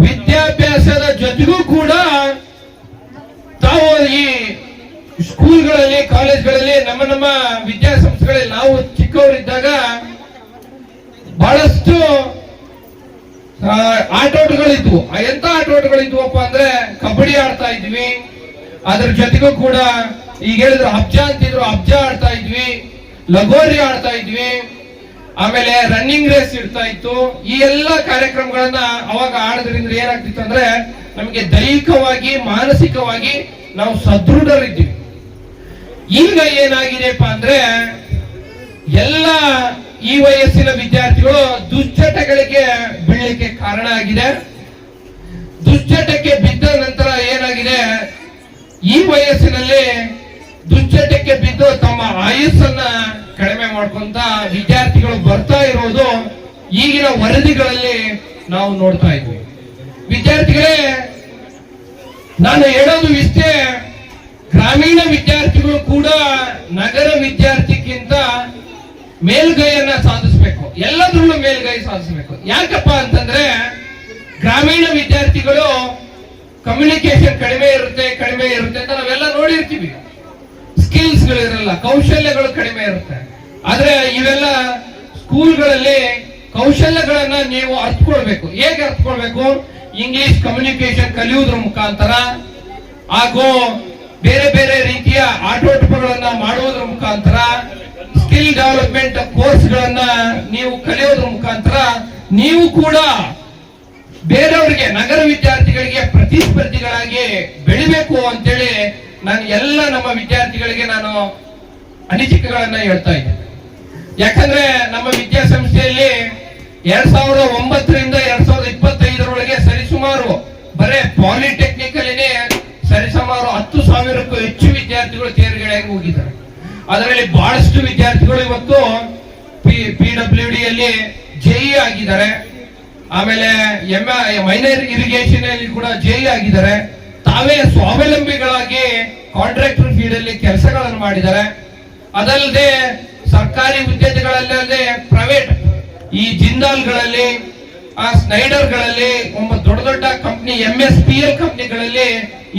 ವಿದ್ಯಾಭ್ಯಾಸದ ಜೊತೆಗೂ ಕೂಡ ತಾವು ಈ ಸ್ಕೂಲ್ಗಳಲ್ಲಿ, ಕಾಲೇಜ್ಗಳಲ್ಲಿ, ನಮ್ಮ ನಮ್ಮ ವಿದ್ಯಾಸಂಸ್ಥೆಗಳಲ್ಲಿ ನಾವು ಚಿಕ್ಕವರಿದ್ದಾಗ ಬಹಳಷ್ಟು ಆಟೋಟಗಳಿದ್ವು. ಎಂತ ಆಟೋಟಗಳಿದ್ವಪ್ಪ ಅಂದ್ರೆ ಕಬಡ್ಡಿ ಆಡ್ತಾ ಇದ್ವಿ. ಅದ್ರ ಜೊತೆಗೂ ಕೂಡ ಈಗ ಹೇಳಿದ್ರು ಅಬ್ಜ ಅಂತಿದ್ರು ಅಬ್ಜ ಆಡ್ತಾ ಇದ್ವಿ. ಲಗೋರಿ ಆಡ್ತಾ ಇದ್ವಿ. ಆಮೇಲೆ ರನ್ನಿಂಗ್ ರೇಸ್ ಇಡ್ತಾ ಇತ್ತು. ಈ ಎಲ್ಲ ಕಾರ್ಯಕ್ರಮಗಳನ್ನ ಅವಾಗ ಆಡೋದ್ರಿಂದ ಏನಾಗ್ತಿತ್ತು ಅಂದ್ರೆ ನಮಗೆ ದೈಹಿಕವಾಗಿ, ಮಾನಸಿಕವಾಗಿ ನಾವು ಸದೃಢರಿದ್ದೀವಿ. ಈಗ ಏನಾಗಿದೆಪ್ಪ ಅಂದ್ರೆ ಎಲ್ಲ ಈ ವಯಸ್ಸಿನ ವಿದ್ಯಾರ್ಥಿಗಳು ದುಶ್ಚಟಗಳಿಗೆ ಬೀಳಲಿಕ್ಕೆ ಕಾರಣ ಆಗಿದೆ. ದುಶ್ಚಟಕ್ಕೆ ಬಿದ್ದ ನಂತರ ಏನಾಗಿದೆ? ಈ ವಯಸ್ಸಿನಲ್ಲಿ ದುಶ್ಚಟಕ್ಕೆ ಬಿದ್ದು ತಮ್ಮ ಆಯುಸ್ಸನ್ನ ಕಡಿಮೆ ಮಾಡ್ಕೊಂತ ವಿದ್ಯಾರ್ಥಿಗಳು ಬರ್ತಾ ಇರೋದು ಈಗಿನ ವರದಿಗಳಲ್ಲಿ ನಾವು ನೋಡ್ತಾ ಇದ್ವಿ. ವಿದ್ಯಾರ್ಥಿಗಳೇ, ನಾನು ಹೇಳೋದು ಇಷ್ಟೇ ಗ್ರಾಮೀಣ ವಿದ್ಯಾರ್ಥಿಗಳು ಕೂಡ ನಗರ ವಿದ್ಯಾರ್ಥಿಗಿಂತ ಮೇಲ್ಗೈಯನ್ನ ಸಾಧಿಸಬೇಕು. ಎಲ್ಲದ್ರಲ್ಲೂ ಮೇಲ್ಗೈ ಸಾಧಿಸಬೇಕು. ಯಾಕಪ್ಪ ಅಂತಂದ್ರೆ ಗ್ರಾಮೀಣ ವಿದ್ಯಾರ್ಥಿಗಳು ಕಮ್ಯುನಿಕೇಶನ್ ಕಡಿಮೆ ಇರುತ್ತೆ ಕಡಿಮೆ ಇರುತ್ತೆ ಅಂತ ನಾವೆಲ್ಲ ನೋಡಿರ್ತೀವಿ. ಸ್ಕಿಲ್ಸ್ ಇರಲ್ಲ ಕೌಶಲ್ಯಗಳು ಕಡಿಮೆ ಇರುತ್ತೆ. ಆದ್ರೆ ಇವೆಲ್ಲ ಸ್ಕೂಲ್ಗಳಲ್ಲಿ ಕೌಶಲ್ಯಗಳನ್ನ ನೀವು ಅರ್ಥಕೊಳ್ಬೇಕು ಹೇಗೆ ಅರ್ಥಕೊಳ್ಬೇಕು ಇಂಗ್ಲಿಷ್ ಕಮ್ಯುನಿಕೇಶನ್ ಕಲಿಯುವುದ್ರ ಮುಖಾಂತರ. ಹಾಗೂ ಬೇರೆ ಬೇರೆ ರೀತಿಯ ಆಟೋಟಗಳನ್ನ ಮಾಡುವುದರ ಮುಖಾಂತರ, ಸ್ಕಿಲ್ ಡೆವಲಪ್ಮೆಂಟ್ ಕೋರ್ಸ್ ಗಳನ್ನ ನೀವು ಕಲಿಯೋದ್ರ ಮುಖಾಂತರ ನೀವು ಕೂಡ ಬೇರೆಯವರಿಗೆ, ನಗರ ವಿದ್ಯಾರ್ಥಿಗಳಿಗೆ ಪ್ರತಿಸ್ಪರ್ಧಿಗಳಾಗಿ ಬೆಳಿಬೇಕು ಅಂತೇಳಿ ನಾನು ಎಲ್ಲ ನಮ್ಮ ವಿದ್ಯಾರ್ಥಿಗಳಿಗೆ ನಾನು ಅನಿಸಿಕೆಗಳನ್ನ ಹೇಳ್ತಾ ಇದ್ದೇನೆ. ಯಾಕಂದ್ರೆ ನಮ್ಮ ವಿದ್ಯಾಸಂಸ್ಥೆಯಲ್ಲಿ ಎರಡ್ ಸಾವಿರದ ಒಂಬತ್ತರಿಂದ ಎರಡ್ ಸಾವಿರದ ಇಪ್ಪತ್ತೈದರೊಳಗೆ ಸರಿಸುಮಾರು ಬರೇ ಪಾಲಿಟೆಕ್ನಿಕಲಿನೇ ಹತ್ತು ಸಾವಿರಕ್ಕೂ ಹೆಚ್ಚು ವಿದ್ಯಾರ್ಥಿಗಳು ತೇರ್ಗಡೆಯಾಗಿ ಹೋಗಿದ್ದಾರೆ. ಅದರಲ್ಲಿ ಬಹಳಷ್ಟು ವಿದ್ಯಾರ್ಥಿಗಳು ಇವತ್ತು ಪಿ ಪಿ ಡಬ್ಲ್ಯೂ ಡಿ ಅಲ್ಲಿ ಜೆಇ ಆಗಿದ್ದಾರೆ. ಆಮೇಲೆ ಎಂ ಮೈನರ್ ಇರಿಗೇಷನ್ ಅಲ್ಲಿ ಕೂಡ ಜೆಇ ಆಗಿದ್ದಾರೆ. ತಾವೇ ಸ್ವಾವಲಂಬಿಗಳಾಗಿ ಕಾಂಟ್ರಾಕ್ಟರ್ ಫೀಲ್ಡ್ ಅಲ್ಲಿ ಕೆಲಸಗಳನ್ನು ಮಾಡಿದ್ದಾರೆ. ಅದಲ್ಲದೆ ಸರ್ಕಾರಿ ಹುದ್ದೆಗಳಲ್ಲದೆ ಪ್ರೈವೇಟ್ ಈ ಜಿಂದಾಲ್ಗಳಲ್ಲಿ, ಆ ಸ್ನೈಡರ್ಗಳಲ್ಲಿ ಒಬ್ಬ ದೊಡ್ಡ ದೊಡ್ಡ company M S P L ಕಂಪ್ನಿಗಳಲ್ಲಿ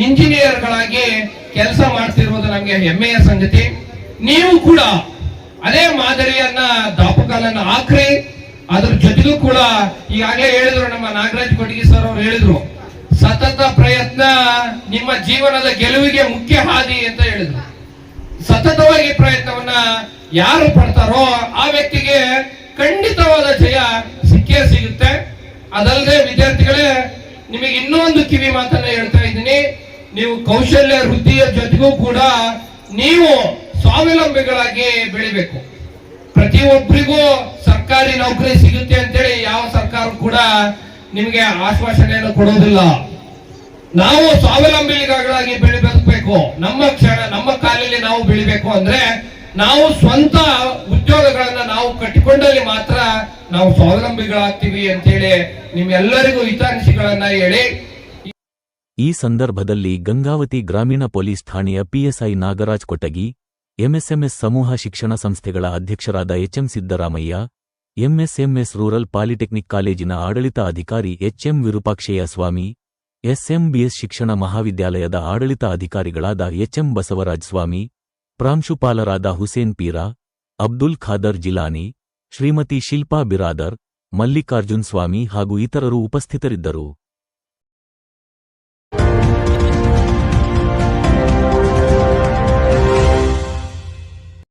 ಇಂಜಿನಿಯರ್ಗಳಾಗಿ ಕೆಲಸ ಮಾಡ್ತಿರುವುದು ನಮಗೆ ಹೆಮ್ಮೆಯ ಸಂಗತಿ. ನೀವು ಕೂಡ ಅದೇ ಮಾದರಿಯನ್ನ ದಾಪಕಲನ್ನ ಹಾಕ್ರಿ ಅದ್ರ ಜೊತೆಗೂ ಕೂಡ ಈಗಾಗಲೇ ಹೇಳಿದ್ರು ನಮ್ಮ ನಾಗರಾಜ್ ಕೊಡಗಿ ಸರ್ ಅವರು ಹೇಳಿದ್ರು, ಸತತ ಪ್ರಯತ್ನ ನಿಮ್ಮ ಜೀವನದ ಗೆಲುವಿಗೆ ಮುಖ್ಯ ಹಾದಿ ಅಂತ ಹೇಳಿದ್ರು. ಸತತವಾಗಿ ಪ್ರಯತ್ನವನ್ನ ಯಾರು ಪಡ್ತಾರೋ ಆ ವ್ಯಕ್ತಿಗೆ ಖಂಡಿತವಾದ ಜಯ ಸಿಕ್ಕೇ ಸಿಗುತ್ತೆ. ಅದಲ್ಲದೆ ವಿದ್ಯಾರ್ಥಿಗಳೇ, ನಿಮಗೆ ಇನ್ನೊಂದು ಕಿವಿ ಮಾತನ್ನ ಹೇಳ್ತಾ ಇದ್ದೀನಿ. ನೀವು ಕೌಶಲ್ಯ ವೃದ್ಧಿಯ ಜೊತೆಗೂ ಕೂಡ ನೀವು ಸ್ವಾವಲಂಬಿಗಳಾಗಿ ಬೆಳಿಬೇಕು. ಪ್ರತಿಯೊಬ್ಬರಿಗೂ ಸರ್ಕಾರಿ ನೌಕರಿ ಸಿಗುತ್ತೆ ಅಂತೇಳಿ ಯಾವ ಸರ್ಕಾರ ಕೂಡ ನಿಮಗೆ ಆಶ್ವಾಸನೆಯನ್ನು ಕೊಡೋದಿಲ್ಲ. ನಾವು ಸ್ವಾವಲಂಬಿಗಳಾಗಿ ಬೆಳಿಬೇಕು. ನಮ್ಮ ಕ್ಷಣ, ನಮ್ಮ ಕಾಲಲ್ಲಿ ನಾವು ಬೆಳಿಬೇಕು ಅಂದ್ರೆ ನಾವು ಸ್ವಂತ ಉದ್ಯೋಗಗಳನ್ನ ನಾವು ಕಟ್ಟಿಕೊಂಡಲ್ಲಿ ಮಾತ್ರ ನಾವು ಸ್ವಾವಲಂಬಿಗಳಾಗ್ತೀವಿ ಅಂತೇಳಿ ನಿಮ್ಮೆಲ್ಲರಿಗೂ ಹಿತಾಂಶಗಳನ್ನ ಹೇಳಿ ಈ ಸಂದರ್ಭದಲ್ಲಿ ಗಂಗಾವತಿ ಗ್ರಾಮೀಣ ಪೊಲೀಸ್ ಠಾಣೆಯ ಪಿಎಸ್ಐ ನಾಗರಾಜ್ ಕೊಟಗಿ, ಎಂಎಸ್ಎಂಎಸ್ ಸಮೂಹ ಶಿಕ್ಷಣ ಸಂಸ್ಥೆಗಳ ಅಧ್ಯಕ್ಷರಾದ HM Siddaramaiah, MSMS rural polytechnic ಕಾಲೇಜಿನ ಆಡಳಿತ ಅಧಿಕಾರಿ ಎಚ್ಎಂ ವಿರೂಪಾಕ್ಷಯ್ಯ ಸ್ವಾಮಿ, ಎಸ್ಎಂಬಿಎಸ್ ಶಿಕ್ಷಣ ಮಹಾವಿದ್ಯಾಲಯದ ಆಡಳಿತ ಅಧಿಕಾರಿಗಳಾದ ಎಚ್ಎಂ ಬಸವರಾಜ್ ಸ್ವಾಮಿ, ಪ್ರಾಂಶುಪಾಲರಾದ ಹುಸೇನ್ ಪೀರಾ, ಅಬ್ದುಲ್ ಖಾದರ್ ಜಿಲಾನಿ, ಶ್ರೀಮತಿ ಶಿಲ್ಪಾ ಬಿರಾದರ್, ಮಲ್ಲಿಕಾರ್ಜುನ್ ಸ್ವಾಮಿ ಹಾಗೂ ಇತರರು ಉಪಸ್ಥಿತರಿದ್ದರು. you.